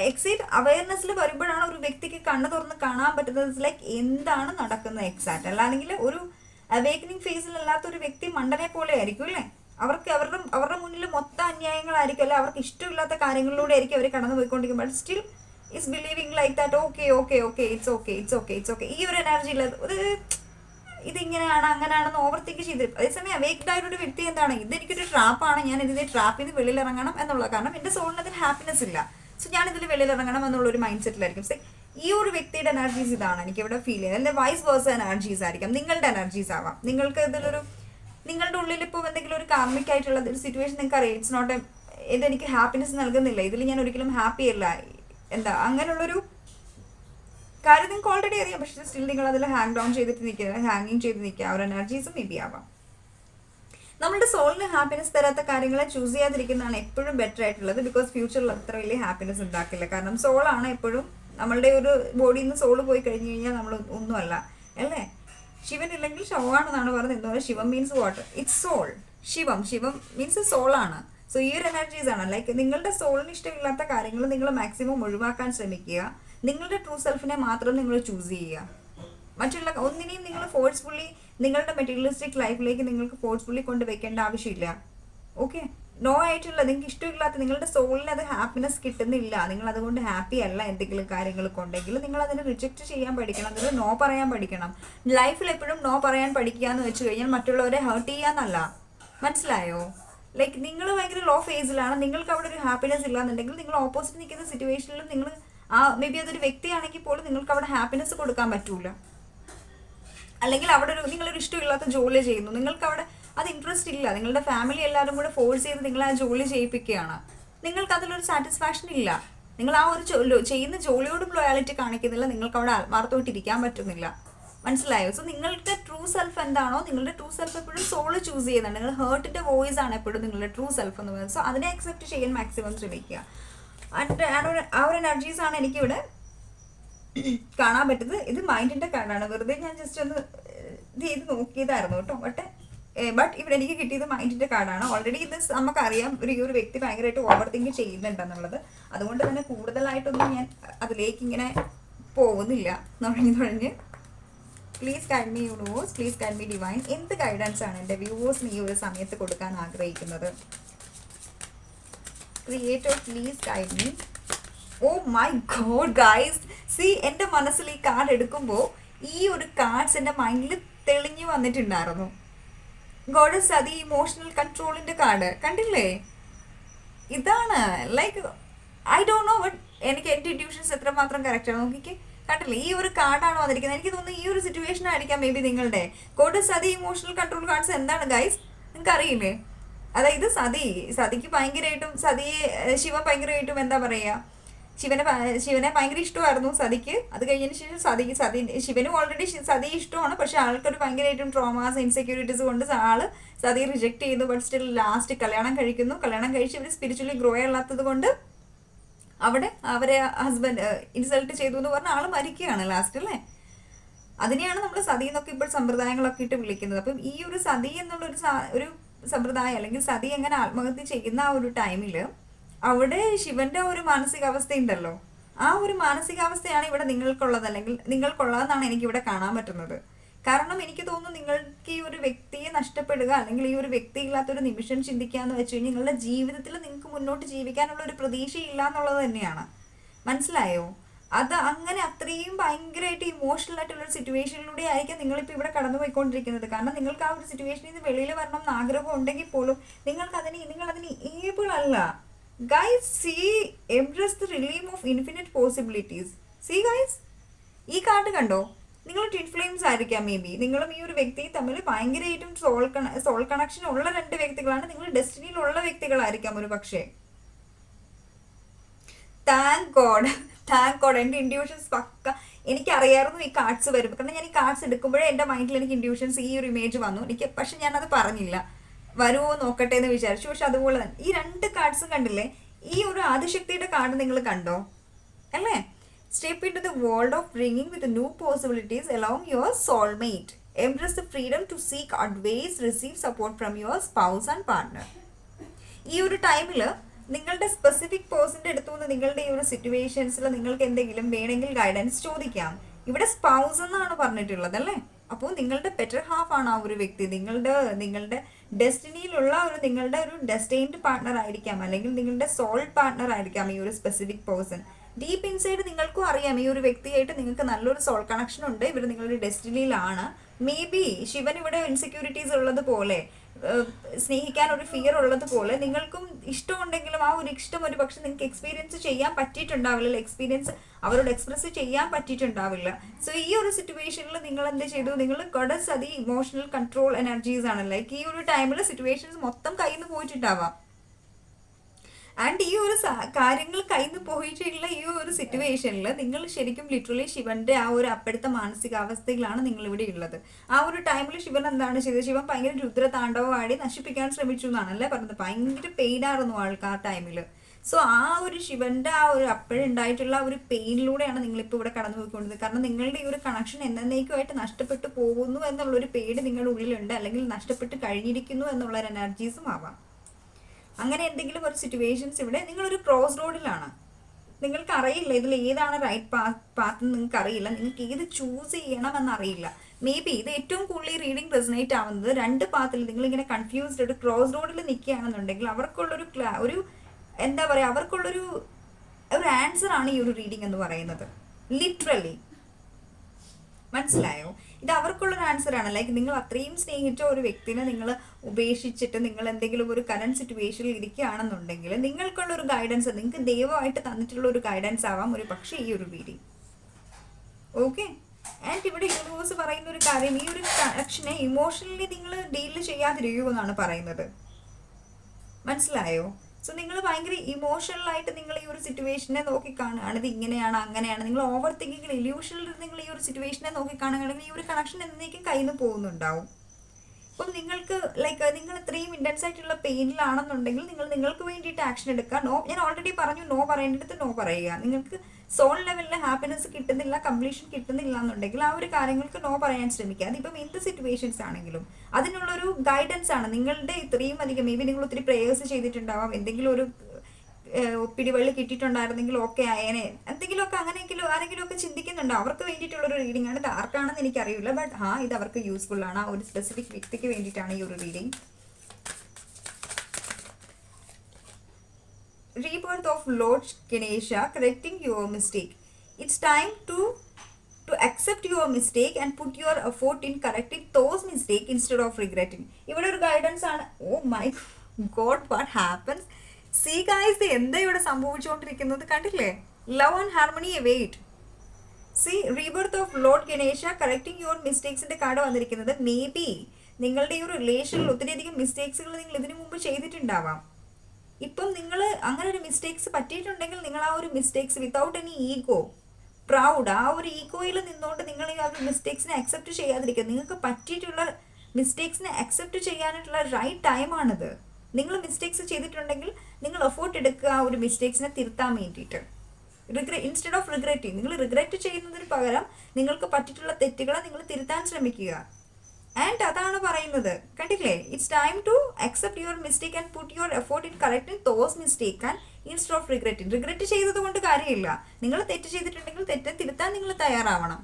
എക്സൈറ്റ് അവയർനെസ്സിൽ വരുമ്പോഴാണ് ഒരു വ്യക്തിക്ക് കണ്ണു തുറന്ന് കാണാൻ പറ്റുന്നത്. ലൈക്ക് എന്താണ് നടക്കുന്നത് എക്സാക്ട് അല്ലാണെങ്കിൽ ഒരു അവേക്കനിങ് ഫേസിലല്ലാത്ത ഒരു വ്യക്തി മണ്ടനെ പോലെ ആയിരിക്കും അല്ലേ? അവർക്ക് അവരുടെ അവരുടെ മുന്നിൽ മൊത്തം അന്യായങ്ങളായിരിക്കും അല്ലെ? അവർക്ക് ഇഷ്ടമില്ലാത്ത കാര്യങ്ങളിലൂടെ ആയിരിക്കും അവർ കടന്നു പോയിക്കൊണ്ടിരിക്കും but still is believing like that okay okay okay it's okay it's okay it's okay ഈ ഒരു എനർജി ഒരു ഇതിങ്ങനെയാണ് അങ്ങനെയാണെന്ന് ഓവർ തിങ്ക് ചെയ്ത് അതേസമയം അവേക്ഡ് ആയിട്ട് ഒരു വ്യക്തി എന്താണ്? ഇതെനിക്കൊരു ട്രാപ്പാണ് ഞാൻ ഇതിന്റെ ട്രാപ്പിൽ നിന്ന് വെളിയിൽ ഇറങ്ങണം എന്നുള്ള കാരണം എന്റെ സോളിന് അതിന് ഹാപ്പിനെസ് ഇല്ല. സോ ഇറങ്ങണം എന്നുള്ള ഒരു മൈൻഡ് സെറ്റിലായിരിക്കും സേ ഈ ഒരു വ്യക്തിയുടെ എനർജീസ് ഇതാണ് എനിക്ക് ഇവിടെ ഫീൽ ചെയ്യുന്നത്. അല്ലെങ്കിൽ വൈസ് വേഴ്സ എനർജീസ് ആയിരിക്കാം. നിങ്ങളുടെ എനർജീസ് ആവാം. നിങ്ങൾക്ക് ഇതിലൊരു നിങ്ങളുടെ ഉള്ളിൽ ഇപ്പോൾ എന്തെങ്കിലും ഒരു കാർമിക് ആയിട്ടുള്ള ഒരു സിറ്റുവേഷൻ നിങ്ങൾക്ക് അറിയാം. ഇറ്റ്സ് നോട്ട് ഇതെനിക്ക് ഹാപ്പിനെസ് നൽകുന്നില്ല. ഇതിൽ ഞാൻ ഒരിക്കലും ഹാപ്പി അല്ല. എന്താ അങ്ങനെയുള്ളൊരു കാര്യം നിങ്ങൾക്ക് ഓൾറെഡി അറിയാം. പക്ഷേ സ്റ്റിൽ നിങ്ങൾ അതിൽ ഹാങ് ഡൗൺ ചെയ്തിട്ട് നിൽക്കുക ഹാങ്ങിങ് ചെയ്ത് നിൽക്കുക. ആ ഒരു എനർജീസും മേ ബി ആവാം. നമ്മുടെ സോളിന് ഹാപ്പിനെസ് തരാത്ത കാര്യങ്ങളെ ചൂസ് ചെയ്യാതിരിക്കുന്നതാണ് എപ്പോഴും ബെറ്റർ ആയിട്ടുള്ളത് ബിക്കോസ് ഫ്യൂച്ചറിൽ അത്ര വലിയ ഹാപ്പിനെസ് ഉണ്ടാക്കില്ല. കാരണം സോളാണ് എപ്പോഴും നമ്മളുടെ ഒരു ബോഡിയിൽ നിന്ന് സോൾ പോയി കഴിഞ്ഞു കഴിഞ്ഞാൽ നമ്മൾ ഒന്നുമല്ല. അല്ലേ? ശിവൻ ഇല്ലെങ്കിൽ ശവമാണെന്നാണ് പറയുന്നത് എന്തോ Shivam means water it's soul Shivam. Shivam means സോളാണ് so ഈ ഒരു എനർജീസ് ആണ്. ലൈക്ക് നിങ്ങളുടെ സോളിന് ഇഷ്ടമില്ലാത്ത കാര്യങ്ങൾ നിങ്ങൾ മാക്സിമം ഒഴിവാക്കാൻ ശ്രമിക്കുക. നിങ്ങളുടെ ട്രൂ സെൽഫിനെ മാത്രം നിങ്ങൾ ചൂസ് ചെയ്യുക. മറ്റുള്ള ഒന്നിനെയും നിങ്ങൾ ഫോഴ്സ്ഫുള്ളി നിങ്ങളുടെ മെറ്റീരിയലിസ്റ്റിക് ലൈഫിലേക്ക് നിങ്ങൾക്ക് ഫോഴ്സ്ഫുള്ളി കൊണ്ട് വെക്കേണ്ട ആവശ്യമില്ല. ഓക്കെ നോ ആയിട്ടുള്ള നിങ്ങൾക്ക് ഇഷ്ടമില്ലാത്ത നിങ്ങളുടെ സോളിന് അത് ഹാപ്പിനെസ് കിട്ടുന്നില്ല. നിങ്ങൾ അതുകൊണ്ട് ഹാപ്പി അല്ല എന്തെങ്കിലും കാര്യങ്ങൾ കൊണ്ടെങ്കിൽ നിങ്ങൾ അതിനെ റിജക്റ്റ് ചെയ്യാൻ പഠിക്കണം. അതിന് നോ പറയാൻ പഠിക്കണം. ലൈഫിൽ എപ്പോഴും നോ പറയാൻ പഠിക്കുക എന്ന് വെച്ച് കഴിഞ്ഞാൽ മറ്റുള്ളവരെ ഹേർട്ട് ചെയ്യാന്നല്ല മനസ്സിലായോ? ലൈക്ക് നിങ്ങൾ ഭയങ്കര ലോ ഫേസിലാണ് നിങ്ങൾക്ക് അവിടെ ഒരു ഹാപ്പിനെസ് ഇല്ലാന്നുണ്ടെങ്കിൽ നിങ്ങൾ ഓപ്പോസിറ്റ് നിൽക്കുന്ന സിറ്റുവേഷനിലും നിങ്ങൾ ആ മേ ബി അതൊരു വ്യക്തിയാണെങ്കിൽ പോലും നിങ്ങൾക്ക് അവിടെ ഹാപ്പിനെസ് കൊടുക്കാൻ പറ്റൂല. അല്ലെങ്കിൽ അവിടെ ഒരു നിങ്ങളൊരു ഇഷ്ടമില്ലാത്ത ജോലി ചെയ്യുന്നു. നിങ്ങൾക്ക് അവിടെ അത് ഇൻട്രസ്റ്റ് ഇല്ല. നിങ്ങളുടെ ഫാമിലി എല്ലാവരും കൂടെ ഫോഴ്സ് ചെയ്ത് നിങ്ങൾ ആ ജോലി ചെയ്യിപ്പിക്കുകയാണ്. നിങ്ങൾക്ക് അതിലൊരു സാറ്റിസ്ഫാക്ഷൻ ഇല്ല. നിങ്ങൾ ആ ഒരു ചെയ്യുന്ന ജോലിയോടും ലോയാലിറ്റി കാണിക്കുന്നില്ല. നിങ്ങൾക്ക് അവിടെ ആത്മാർത്ഥമായിട്ട് ഇരിക്കാൻ പറ്റുന്നില്ല. മനസ്സിലായോ? സോ നിങ്ങളുടെ ട്രൂ സെൽഫ് എന്താണോ നിങ്ങളുടെ ട്രൂ സെൽഫ് എപ്പോഴും സോൾ ചൂസ് ചെയ്യുന്നുണ്ട്. നിങ്ങൾ ഹേർട്ടിന്റെ വോയിസ് ആണ് എപ്പോഴും നിങ്ങളുടെ ട്രൂ സെൽഫ് എന്ന് പറയുന്നത്. സോ അതിനെ അക്സെപ്റ്റ് ചെയ്യാൻ മാക്സിമം ശ്രമിക്കുക. ആ ഒരു എനർജീസ് ആണ് എനിക്കിവിടെ കാണാൻ പറ്റുന്നത്. ഇത് മൈൻഡിന്റെ കാർഡാണ് വെറുതെ ഞാൻ ജസ്റ്റ് ഒന്ന് ഇത് ചെയ്ത് നോക്കിയതായിരുന്നു കേട്ടോ. ബട്ട് ബട്ട് ഇവിടെ എനിക്ക് കിട്ടിയത് മൈൻഡിന്റെ കാർഡാണ് ഓൾറെഡി ഇത് നമുക്കറിയാം. ഒരു ഈ ഒരു വ്യക്തി ഭയങ്കരമായിട്ട് ഓവർ തിങ്ക് ചെയ്യുന്നുണ്ടെന്നുള്ളത്. അതുകൊണ്ട് തന്നെ കൂടുതലായിട്ടൊന്നും ഞാൻ അതിലേക്ക് ഇങ്ങനെ പോകുന്നില്ല. തുടങ്ങി നുഴഞ്ഞ്. Please guide me universe please guide me divine എന്ത് ഗൈഡൻസ് ആണ് എന്റെ വ്യൂവേഴ്സിന് ഈ ഒരു സമയത്ത് കൊടുക്കാൻ ആഗ്രഹിക്കുന്നത്? Creator please guide me oh my God guys see എന്റെ മനസ്സിൽ ഈ കാർഡ് എടുക്കുമ്പോൾ ഈ ഒരു കാർഡ്സ് എന്റെ മൈൻഡിൽ തെളിഞ്ഞു വന്നിട്ടുണ്ടായിരുന്നു. ഗോഡസ് അത് ഇമോഷണൽ കൺട്രോളിന്റെ കാർഡ് കണ്ടില്ലേ? ഇതാണ്. Like I don't know but എനിക്ക് എന്റെ ട്യൂഷൻസ് എത്രമാത്രം കറക്റ്റാണ് നോക്കിക്ക്. കണ്ടില്ലേ? ഈ ഒരു കാർഡാണ് വന്നിരിക്കുന്നത്. എനിക്ക് തോന്നുന്നു ഈ ഒരു സിറ്റുവേഷൻ ആയിരിക്കാം മേ ബി നിങ്ങളുടെ. കോട്ട് സതി ഇമോഷണൽ കൺട്രോൾ കാർഡ്സ് എന്താണ് ഗൈസ് നിങ്ങൾക്ക് അറിയില്ലേ അതായത് സതി. സതിക്ക് ഭയങ്കരമായിട്ടും സതിയെ ശിവ ഭയങ്കരമായിട്ടും എന്താ പറയുക ശിവനെ ശിവനെ ഭയങ്കര ഇഷ്ടമായിരുന്നു സതിക്ക്. അത് കഴിഞ്ഞതിന് ശേഷം സതിക്ക് സതി ശിവനും ഓൾറെഡി സതി ഇഷ്ടമാണ്. പക്ഷെ ആൾക്കൊരു ഭയങ്കരമായിട്ടും ട്രോമാസ് ഇൻസെക്യൂരിറ്റീസ് കൊണ്ട് ആൾ സതി റിജക്ട് ചെയ്യുന്നു. ബട്ട് സ്റ്റിൽ ലാസ്റ്റ് കല്യാണം കഴിക്കുന്നു. കല്യാണം കഴിച്ച് ഇവർ സ്പിരിച്വലി ഗ്രോ അല്ലാത്തത് കൊണ്ട് അവിടെ അവരെ ഹസ്ബൻഡ് ഇൻസൾട്ട് ചെയ്തു എന്ന് പറഞ്ഞ ആൾ മരിക്കുകയാണ് ലാസ്റ്റ് അല്ലേ അതിനെയാണ് നമ്മൾ സതി എന്നൊക്കെ ഇപ്പോൾ സമ്പ്രദായങ്ങളൊക്കെ ഇട്ട് വിളിക്കുന്നത്. അപ്പം ഈ ഒരു സതി എന്നുള്ള ഒരു ഒരു സമ്പ്രദായം അല്ലെങ്കിൽ സതി എങ്ങനെ ആത്മഹത്യ ചെയ്യുന്ന ആ ഒരു ടൈമിൽ അവിടെ ശിവന്റെ ഒരു മാനസികാവസ്ഥ ഉണ്ടല്ലോ ആ ഒരു മാനസികാവസ്ഥയാണ് ഇവിടെ നിങ്ങൾക്കുള്ളത് അല്ലെങ്കിൽ നിങ്ങൾക്കുള്ളതെന്നാണ് എനിക്ക് ഇവിടെ കാണാൻ പറ്റുന്നത്. കാരണം എനിക്ക് തോന്നുന്നു നിങ്ങൾക്ക് ഈ ഒരു വ്യക്തിയെ നഷ്ടപ്പെടുക അല്ലെങ്കിൽ ഈ ഒരു വ്യക്തി ഇല്ലാത്തൊരു നിമിഷം ചിന്തിക്കുക എന്ന് വെച്ച് നിങ്ങളുടെ ജീവിതത്തിൽ നിങ്ങൾക്ക് മുന്നോട്ട് ജീവിക്കാനുള്ള ഒരു പ്രതീക്ഷയില്ല എന്നുള്ളത് തന്നെയാണ്. മനസ്സിലായോ? അത് അങ്ങനെ അത്രയും ഭയങ്കരമായിട്ട് ഇമോഷണൽ ആയിട്ടുള്ള ഒരു സിറ്റുവേഷനിലൂടെ ആയിരിക്കും നിങ്ങളിപ്പോൾ ഇവിടെ കടന്നു പോയിക്കൊണ്ടിരിക്കുന്നത് കാരണം നിങ്ങൾക്ക് ആ ഒരു സിറ്റുവേഷനിൽ നിന്ന് വെളിയിൽ വരണം എന്ന് ആഗ്രഹം ഉണ്ടെങ്കിൽ പോലും നിങ്ങൾക്ക് അതിന് നിങ്ങൾ അതിന് ഏബിൾ അല്ല. Guys see embrace the realm of infinite possibilities see guys ഈ കാർഡ് കണ്ടോ? നിങ്ങൾ ട്വിൻ ഫ്ലെയിംസ് ആയിരിക്കാം മേ ബി നിങ്ങളും ഈ ഒരു വ്യക്തിയും തമ്മിൽ ഭയങ്കരമായിട്ടും സോൾ കണ സോൾ കണക്ഷൻ ഉള്ള രണ്ട് വ്യക്തികളാണ്. നിങ്ങൾ ഡെസ്റ്റിനിയിലുള്ള വ്യക്തികളായിരിക്കാം ഒരു പക്ഷേ. താങ്ക് ഗോഡ് താങ്ക് ഗോഡ് എന്റെ ഇൻഡ്യൂഷൻസ് പക്ക എനിക്കറിയായിരുന്നു ഈ കാർഡ്സ് വരും കാരണം ഞാൻ ഈ കാർഡ്സ് എടുക്കുമ്പോഴേ എന്റെ മൈൻഡിൽ എനിക്ക് ഇൻഡ്യൂഷൻസ് ഈ ഒരു ഇമേജ് വന്നു. എനിക്ക് പക്ഷെ ഞാനത് പറഞ്ഞില്ല. വരുമോ നോക്കട്ടെ എന്ന് വിചാരിച്ചു. പക്ഷെ അതുപോലെ തന്നെ ഈ രണ്ട് കാർഡ്സും കണ്ടില്ലേ? ഈ ഒരു ആദിശക്തിയുടെ കാർഡ് നിങ്ങൾ കണ്ടോ? അല്ലേ? Step in to the world of bringing with new possibilities along your soulmate embrace the freedom to seek advice receive support from your spouse and partner ഈ ഒരു ടൈമിൽ നിങ്ങളുടെ സ്പെസിഫിക് പേഴ്സന്റെ അടുത്തു നിന്ന് നിങ്ങളുടെ ഈ ഒരു സിറ്റുവേഷൻസിൽ നിങ്ങൾക്ക് എന്തെങ്കിലും വേണമെങ്കിൽ ഗൈഡൻസ് ചോദിക്കാം. ഇവിടെ സ്പൗസ് എന്നാണ് പറഞ്ഞിട്ടുള്ളത് അല്ലേ? അപ്പോൾ നിങ്ങളുടെ ബെറ്റർ ഹാഫ് ആണ് ആ ഒരു വ്യക്തി. നിങ്ങളുടെ നിങ്ങളുടെ ഡെസ്റ്റിനിയിലുള്ള ഒരു നിങ്ങളുടെ ഒരു ഡെസ്റ്റൈൻഡ് പാർട്ണർ ആയിരിക്കാം. അല്ലെങ്കിൽ നിങ്ങളുടെ സോൾ പാർട്ണർ ആയിരിക്കാം ഈ ഒരു സ്പെസിഫിക് പേഴ്സൺ ഡീപ്പ് ഇൻസൈഡ് നിങ്ങൾക്കും അറിയാം ഈ ഒരു വ്യക്തിയായിട്ട് നിങ്ങൾക്ക് നല്ലൊരു സോൾ കണക്ഷൻ ഉണ്ട്. ഇവർ നിങ്ങളുടെ ഡെസ്റ്റിനിയിലാണ് മേ ബി ശിവൻ ഇവിടെ ഇൻസെക്യൂരിറ്റീസ് ഉള്ളത് പോലെ. സ്നേഹിക്കാൻ ഒരു ഫിയർ ഉള്ളത് പോലെ നിങ്ങൾക്കും ഇഷ്ടമുണ്ടെങ്കിലും ആ ഒരു ഇഷ്ടം ഒരു പക്ഷെ നിങ്ങൾക്ക് എക്സ്പീരിയൻസ് ചെയ്യാൻ പറ്റിയിട്ടുണ്ടാവില്ല. എക്സ്പീരിയൻസ് അവരോട് എക്സ്പ്രസ് ചെയ്യാൻ പറ്റിയിട്ടുണ്ടാവില്ല. സോ ഈ ഒരു സിറ്റുവേഷനിൽ നിങ്ങൾ എന്ത് ചെയ്തു? നിങ്ങൾ ഗഡസ് അത് ഇമോഷണൽ കൺട്രോൾ എനർജീസ് ആണ് ലൈക്ക് ഈ ഒരു ടൈമിൽ സിറ്റുവേഷൻസ് മൊത്തം കയ്യിൽ നിന്ന് പോയിട്ടുണ്ടാവാം. ആൻഡ് ഈ ഒരു കാര്യങ്ങൾ കയ്യിൽ പോയിട്ടുള്ള ഈ ഒരു സിറ്റുവേഷനിൽ നിങ്ങൾ ശരിക്കും ലിറ്ററലി ശിവന്റെ ആ ഒരു അപ്പോഴത്തെ മാനസികാവസ്ഥയിലാണ് നിങ്ങൾ ഇവിടെ ഉള്ളത്. ആ ഒരു ടൈമിൽ ശിവൻ എന്താണ് ചെയ്തത്? ശിവൻ ഭയങ്കര രുദ്രതാണ്ഡവമാടി നശിപ്പിക്കാൻ ശ്രമിച്ചു എന്നാണല്ലേ പറഞ്ഞത്? ഭയങ്കര പെയിനായിരുന്നു ആൾക്ക് ആ ടൈമിൽ സോ ആ ഒരു ശിവന്റെ ആ ഒരു അപ്പോഴുണ്ടായിട്ടുള്ള ഒരു പെയിനിലൂടെയാണ് നിങ്ങളിപ്പോൾ ഇവിടെ കടന്നു പോയിക്കൊണ്ടത് കാരണം നിങ്ങളുടെ ഈ ഒരു കണക്ഷൻ എന്നേക്കുമായിട്ട് നഷ്ടപ്പെട്ടു പോകുന്നു എന്നുള്ളൊരു പേടി നിങ്ങളുടെ ഉള്ളിലുണ്ട്. അല്ലെങ്കിൽ നഷ്ടപ്പെട്ട് കഴിഞ്ഞിരിക്കുന്നു എന്നുള്ള ഒരു എനർജീസും ആവാം. അങ്ങനെ എന്തെങ്കിലും ഒരു സിറ്റുവേഷൻസ് ഇവിടെ നിങ്ങളൊരു ക്രോസ് റോഡിലാണ് നിങ്ങൾക്ക് അറിയില്ല ഇതിൽ ഏതാണ് റൈറ്റ് പാത്ത് പാത്ത് നിങ്ങൾക്ക് അറിയില്ല നിങ്ങൾക്ക് ഏത് ചൂസ് ചെയ്യണമെന്ന് അറിയില്ല മേ ബി ഇത് ഏറ്റവും കൂടുതൽ റീഡിംഗ് റെസനേറ്റ് ആവുന്നത് രണ്ട് പാത്തിൽ നിങ്ങൾ ഇങ്ങനെ കൺഫ്യൂസ്ഡ് ആയിട്ട് ക്രോസ് റോഡിൽ നിൽക്കുകയാണെന്നുണ്ടെങ്കിൽ അവർക്കുള്ളൊരു ഒരു എന്താ പറയുക അവർക്കുള്ളൊരു ഒരു ആൻസർ ആണ് ഈ ഒരു റീഡിംഗ് എന്ന് പറയുന്നത്. ലിറ്ററലി മനസ്സിലായോ? ഇത് അവർക്കുള്ളൊരു ആൻസർ ആണ്. ലൈക്ക് നിങ്ങൾ അത്രയും സ്നേഹിച്ച ഒരു വ്യക്തിനെ നിങ്ങൾ ഉപേക്ഷിച്ചിട്ട് നിങ്ങൾ എന്തെങ്കിലും ഒരു കറണ്ട് സിറ്റുവേഷനിൽ ഇരിക്കുകയാണെന്നുണ്ടെങ്കിൽ നിങ്ങൾക്കുള്ള ഒരു ഗൈഡൻസ് നിങ്ങൾക്ക് ദൈവമായിട്ട് തന്നിട്ടുള്ള ഒരു ഗൈഡൻസ് ആവാം ഒരു പക്ഷേ ഈ ഒരു റീഡിങ് ഓക്കെ ആൻഡ് ഇവിടെ യൂണിവേഴ്സ് പറയുന്ന ഒരു കാര്യം ഈ ഒരു കണക്ഷനെ ഇമോഷണലി നിങ്ങൾ ഡീൽ ചെയ്യാതിരിക്കുമെന്നാണ് പറയുന്നത്. മനസ്സിലായോ? സോ നിങ്ങൾ ഭയങ്കര ഇമോഷണൽ ആയിട്ട് നിങ്ങൾ ഈ ഒരു സിറ്റുവേഷനെ നോക്കി കാണുകയാണ് ഇത് ഇങ്ങനെയാണ് അങ്ങനെയാണ്. നിങ്ങൾ ഓവർ തിങ്കിങ്ങിൽ ഇല്യൂഷനിൽ നിങ്ങൾ ഈ ഒരു സിറ്റുവേഷനെ നോക്കി കാണുകയാണെങ്കിൽ ഈ ഒരു കണക്ഷൻ എന്നേക്കും കയ്യിൽ നിന്ന് പോകുന്നുണ്ടാവും. അപ്പം നിങ്ങൾക്ക് ലൈക്ക് നിങ്ങൾ ഇത്രയും ഇന്റൻസ് ആയിട്ടുള്ള പെയിനിലാണെന്നുണ്ടെങ്കിൽ നിങ്ങൾ നിങ്ങൾക്ക് വേണ്ടിയിട്ട് ആക്ഷൻ എടുക്കുക. നോ ഞാൻ ഓൾറെഡി പറഞ്ഞു നോ പറയേണ്ടടുത്ത് നോ പറയുക. നിങ്ങൾക്ക് സോൾ ലെവലിൽ ഹാപ്പിനെസ് കിട്ടുന്നില്ല കംപ്ലീഷൻ കിട്ടുന്നില്ല എന്നുണ്ടെങ്കിൽ ആ ഒരു കാര്യങ്ങൾക്ക് നോ പറയാൻ ശ്രമിക്കുക അതിപ്പം എന്ത് സിറ്റുവേഷൻസ് ആണെങ്കിലും അതിനുള്ളൊരു ഗൈഡൻസ് ആണ്. നിങ്ങളുടെ ഇത്രയും അധികം മേ ബി നിങ്ങൾ ഒത്തിരി പ്രേയേഴ്സ് ചെയ്തിട്ടുണ്ടാവാം എന്തെങ്കിലും ഒരു പിടിവള്ളി കിട്ടിയിട്ടുണ്ടായിരുന്നെങ്കിൽ ഓക്കെ ആയേനെ. എന്തെങ്കിലുമൊക്കെ അങ്ങനെയെങ്കിലും ആരെങ്കിലുമൊക്കെ ചിന്തിക്കുന്നുണ്ടോ? അവർക്ക് വേണ്ടിയിട്ടുള്ള ഒരു റീഡിംഗ് ആണ്. ഇത് ആർക്കാണെന്ന് എനിക്കറിയില്ല. ബട്ട് ആ ഇത് അവർക്ക് യൂസ്ഫുൾ ആണ്. ആ ഒരു സ്പെസിഫിക് വ്യക്തിക്ക് വേണ്ടിയിട്ടാണ് ഈ ഒരു reading rebirth of Lord Ganesha correcting your mistake. It's time to to accept your mistake and put your effort in correcting those mistakes instead of regretting. ഇവിടെ ഒരു ഗൈഡൻസ് ആണ്. ഓ my God what happens see guys എന്താ ഇവിടെ സംഭവിച്ചുകൊണ്ടിരിക്കുന്നത്? കണ്ടില്ലേ? Love and harmony await see rebirth of Lord Ganesha correcting your മിസ്റ്റേക്സിന്റെ card വന്നിരിക്കുന്നത്. മേ ബി നിങ്ങളുടെ ഈ റിലേഷനിൽ ഒത്തിരിയധികം മിസ്റ്റേക്സുകൾ നിങ്ങൾ ഇതിനു മുമ്പ് ചെയ്തിട്ടുണ്ടാവാം. ഇപ്പം നിങ്ങൾ അങ്ങനെ ഒരു മിസ്റ്റേക്സ് പറ്റിയിട്ടുണ്ടെങ്കിൽ നിങ്ങൾ ആ ഒരു mistakes without any ego proud ആ ഒരു ഈഗോയിൽ നിന്നുകൊണ്ട് നിങ്ങൾ ഈ ആ ഒരു മിസ്റ്റേക്സിനെ അക്സെപ്റ്റ് ചെയ്യാതിരിക്കുക. നിങ്ങൾക്ക് പറ്റിയിട്ടുള്ള മിസ്റ്റേക്സിനെ അക്സെപ്റ്റ് ചെയ്യാനായിട്ടുള്ള റൈറ്റ് ടൈമാണിത് നിങ്ങൾ മിസ്റ്റേക്സ് ചെയ്തിട്ടുണ്ടെങ്കിൽ നിങ്ങൾ എഫോർട്ട് എടുക്കുക ആ ഒരു മിസ്റ്റേക്സിനെ തിരുത്താൻ വേണ്ടിയിട്ട്. റിഗ്രെ ഇൻസ്റ്റെഡ് ഓഫ് റിഗ്രറ്റ് നിങ്ങൾ റിഗ്രറ്റ് ചെയ്യുന്നതിന് പകരം നിങ്ങൾക്ക് പറ്റിയിട്ടുള്ള തെറ്റുകളെ നിങ്ങൾ തിരുത്താൻ ശ്രമിക്കുക. ആൻഡ് അതാണ് പറയുന്നത്. കണ്ടില്ലേ it's time to accept your mistake and put your effort in correcting those mistake and instead of regretting regret ചെയ്തത് കൊണ്ട് കാര്യമില്ല. നിങ്ങൾ തെറ്റ് ചെയ്തിട്ടുണ്ടെങ്കിൽ തെറ്റ് തിരുത്താൻ നിങ്ങൾ തയ്യാറാവണം.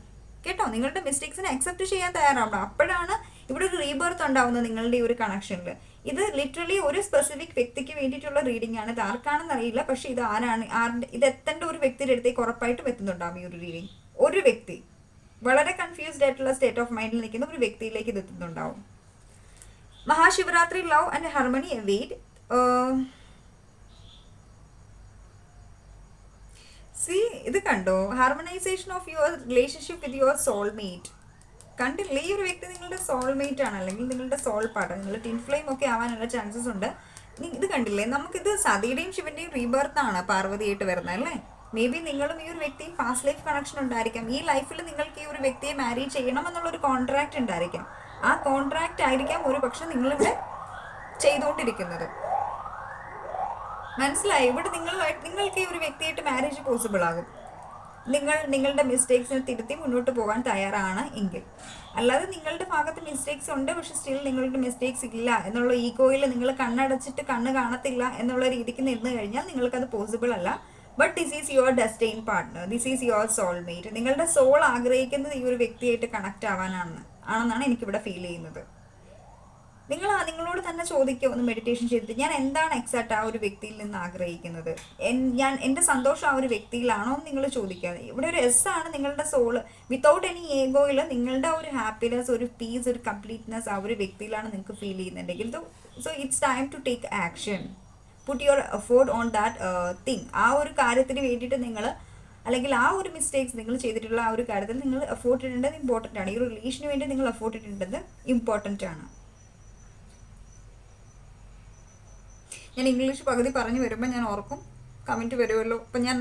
കേട്ടോ? നിങ്ങളുടെ മിസ്റ്റേക്സിനെ അക്സെപ്റ്റ് ചെയ്യാൻ തയ്യാറാവണം. അപ്പോഴാണ് ഇവിടെ ഒരു റീബർത്ത് ഉണ്ടാവുന്നത് നിങ്ങളുടെ ഈ ഒരു കണക്ഷനിൽ ഇത് ലിറ്ററലി ഒരു സ്പെസിഫിക് വ്യക്തിക്ക് വേണ്ടിയിട്ടുള്ള റീഡിംഗ് ആണ്. ഇത് ആർക്കാണെന്ന് അറിയില്ല. പക്ഷേ ഇത് ആരാണ്? ആരുടെ ഇത് എത്തേണ്ട ഒരു വ്യക്തിയുടെ അടുത്തേക്ക് ഉറപ്പായിട്ടും എത്തുന്നുണ്ടാവും ഈ ഒരു റീഡിംഗ് ഒരു വ്യക്തി. വളരെ കൺഫ്യൂസ്ഡ് ആയിട്ടുള്ള സ്റ്റേറ്റ് ഓഫ് മൈൻഡിൽ നിൽക്കുന്ന ഒരു വ്യക്തിയിലേക്ക് ഇത് എത്തുന്നുണ്ടാവും. Mahashivratri love and harmony await see ഇത് കണ്ടോ? Harmonisation of your relationship with your soulmate കണ്ടില്ലേ? ഈ ഒരു വ്യക്തി നിങ്ങളുടെ സോൾമേറ്റ് ആണ്. അല്ലെങ്കിൽ നിങ്ങളുടെ സോൾ പാർട്ട് നിങ്ങളുടെ ടിൻ ഫ്ലെയിം ഒക്കെ ആവാനുള്ള ചാൻസസ് ഉണ്ട്. ഇത് കണ്ടില്ലേ? നമുക്കിത് സതിയുടെയും ശിവന്റെയും റീബർത്ത് ആണ്. പാർവതിയായിട്ട് വരുന്നത് അല്ലേ? മേ ബി നിങ്ങളും ഈ ഒരു വ്യക്തിയും ഫാസ്റ്റ് ലൈഫ് കണക്ഷൻ ഉണ്ടായിരിക്കാം. ഈ ലൈഫിൽ നിങ്ങൾക്ക് ഈ ഒരു വ്യക്തിയെ മാരി ചെയ്യണം എന്നുള്ളൊരു കോൺട്രാക്ട് ഉണ്ടായിരിക്കാം. ആ കോൺട്രാക്ട് ആയിരിക്കാം ഒരു പക്ഷെ നിങ്ങളിവിടെ ചെയ്തുകൊണ്ടിരിക്കുന്നത്. മനസ്സിലായി? ഇവിടെ നിങ്ങളുമായിട്ട് നിങ്ങൾക്ക് ഈ ഒരു വ്യക്തിയായിട്ട് മാരേജ് പോസിബിൾ ആകും. നിങ്ങൾ നിങ്ങളുടെ മിസ്റ്റേക്സിനെ തിരുത്തി മുന്നോട്ട് പോകാൻ തയ്യാറാണ് എങ്കിൽ. അല്ലാതെ നിങ്ങളുടെ ഭാഗത്ത് മിസ്റ്റേക്സ് ഉണ്ട് പക്ഷെ സ്റ്റിൽ നിങ്ങളുടെ മിസ്റ്റേക്സ് ഇല്ല എന്നുള്ള ഈഗോയിൽ നിങ്ങൾ കണ്ണടച്ചിട്ട് കണ്ണ് കാണത്തില്ല എന്നുള്ള രീതിക്ക് നിന്ന് കഴിഞ്ഞാൽ നിങ്ങൾക്കത് പോസിബിൾ അല്ല. But this is your destine partner this is your soulmate നിങ്ങളുടെ സോൾ ആഗ്രഹിക്കുന്നത് ഈ ഒരു വ്യക്തിയായിട്ട് കണക്ട് ആവാനാണ്. ആണെന്നാണ് എനിക്കിവിടെ ഫീൽ ചെയ്യുന്നത്. നിങ്ങൾ നിങ്ങളോട് തന്നെ ചോദിക്കുക ഒന്ന് മെഡിറ്റേഷൻ ചെയ്തിട്ട് ഞാൻ എന്താണ് എക്സാക്ട് ആ ഒരു വ്യക്തിയിൽ നിന്ന് ആഗ്രഹിക്കുന്നത്? ഞാൻ എന്റെ സന്തോഷം ആ ഒരു വ്യക്തിയിലാണോ എന്ന് നിങ്ങൾ ചോദിക്കുക. ഇവിടെ ഒരു എസ് ആണ് നിങ്ങളുടെ സോൾ വിത്തൗട്ട് എനി ഏഗോയിൽ നിങ്ങളുടെ ഒരു ഹാപ്പിനെസ് ഒരു പീസ് ഒരു കംപ്ലീറ്റ്നെസ് ആ ഒരു വ്യക്തിയിലാണ് നിങ്ങൾക്ക് ഫീൽ ചെയ്യുന്നുണ്ടെങ്കിൽ so it's time to take action put your effort on that thing ആ ഒരു കാര്യത്തിന് വേണ്ടിയിട്ട് നിങ്ങൾ അല്ലെങ്കിൽ ആ ഒരു മിസ്റ്റേക്സ് നിങ്ങൾ ചെയ്തിട്ടുള്ള ആ ഒരു കാര്യത്തിൽ നിങ്ങൾ എഫോർട്ട് ഇടേണ്ടത് ഇമ്പോർട്ടന്റ് ആണ്. ഈ ഒരു റിലേഷന് വേണ്ടി നിങ്ങൾ എഫോർട്ട് ഇടേണ്ടത് ഇമ്പോർട്ടന്റ് ആണ്. ഞാൻ ഇംഗ്ലീഷ് പകുതി പറഞ്ഞു വരുമ്പോൾ ഞാൻ ഓർക്കും കമന്റ് വരുമല്ലോ. അപ്പം ഞാൻ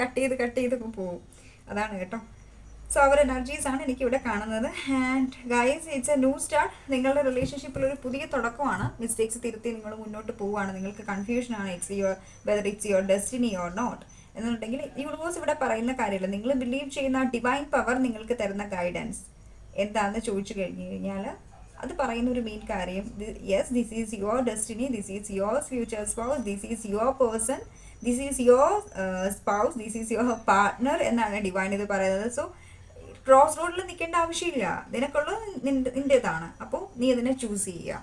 കട്ട് ചെയ്ത് കട്ട് ചെയ്ത് പോകും. അതാണ് കേട്ടോ. സോ അവർ എനർജീസ് ആണ് എനിക്കിവിടെ കാണുന്നത്. And guys it's a new start നിങ്ങളുടെ റിലേഷൻഷിപ്പിൽ ഒരു പുതിയ തുടക്കമാണ്. മിസ്റ്റേക്സ് തിരുത്തി നിങ്ങൾ മുന്നോട്ട് പോവുകയാണ്. നിങ്ങൾക്ക് കൺഫ്യൂഷനാണ് it's your whether it's your destiny or not എന്നുണ്ടെങ്കിൽ യൂണിവേഴ്സ് ഇവിടെ പറയുന്ന കാര്യമില്ല. നിങ്ങൾ ബിലീവ് ചെയ്യുന്ന ഡിവൈൻ പവർ നിങ്ങൾക്ക് തരുന്ന ഗൈഡൻസ് എന്താണെന്ന് ചോദിച്ചു കഴിഞ്ഞു കഴിഞ്ഞാൽ അത് പറയുന്ന ഒരു മെയിൻ കാര്യം. Yes this is your destiny this is your future spouse this is your person this is your spouse this is your partner എന്നാണ് ഡിവൈൻ ഇത് പറയുന്നത്. സോ ക്രോസ് റോഡിൽ നിൽക്കേണ്ട ആവശ്യമില്ല. നിനക്കുള്ളത് നിന്റെ നിന്റെതാണ് അപ്പോൾ നീ അതിനെ ചൂസ് ചെയ്യുക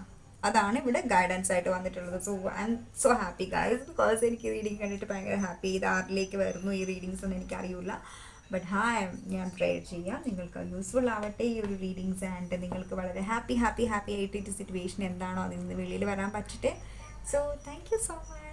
അതാണ് ഇവിടെ ഗൈഡൻസ് ആയിട്ട് വന്നിട്ടുള്ളത്. So I'm so happy guys because എനിക്ക് റീഡിങ് കണ്ടിട്ട് ഭയങ്കര ഹാപ്പി ഇത് ആറിലേക്ക് വരുന്നു. ഈ റീഡിങ്സ് ഒന്നും എനിക്കറിയില്ല. ബട്ട് ഹായ് ഞാൻ ട്രൈ ചെയ്യാം. നിങ്ങൾക്ക് യൂസ്ഫുൾ ആവട്ടെ ഈ ഒരു റീഡിങ്സ് ആൻഡ് നിങ്ങൾക്ക് വളരെ ഹാപ്പി ഹാപ്പി ഹാപ്പി ആയിട്ട് ഈ സിറ്റുവേഷൻ എന്താണോ അതിൽ നിന്ന് വെളിയിൽ വരാൻ പറ്റട്ടെ. So thank you so much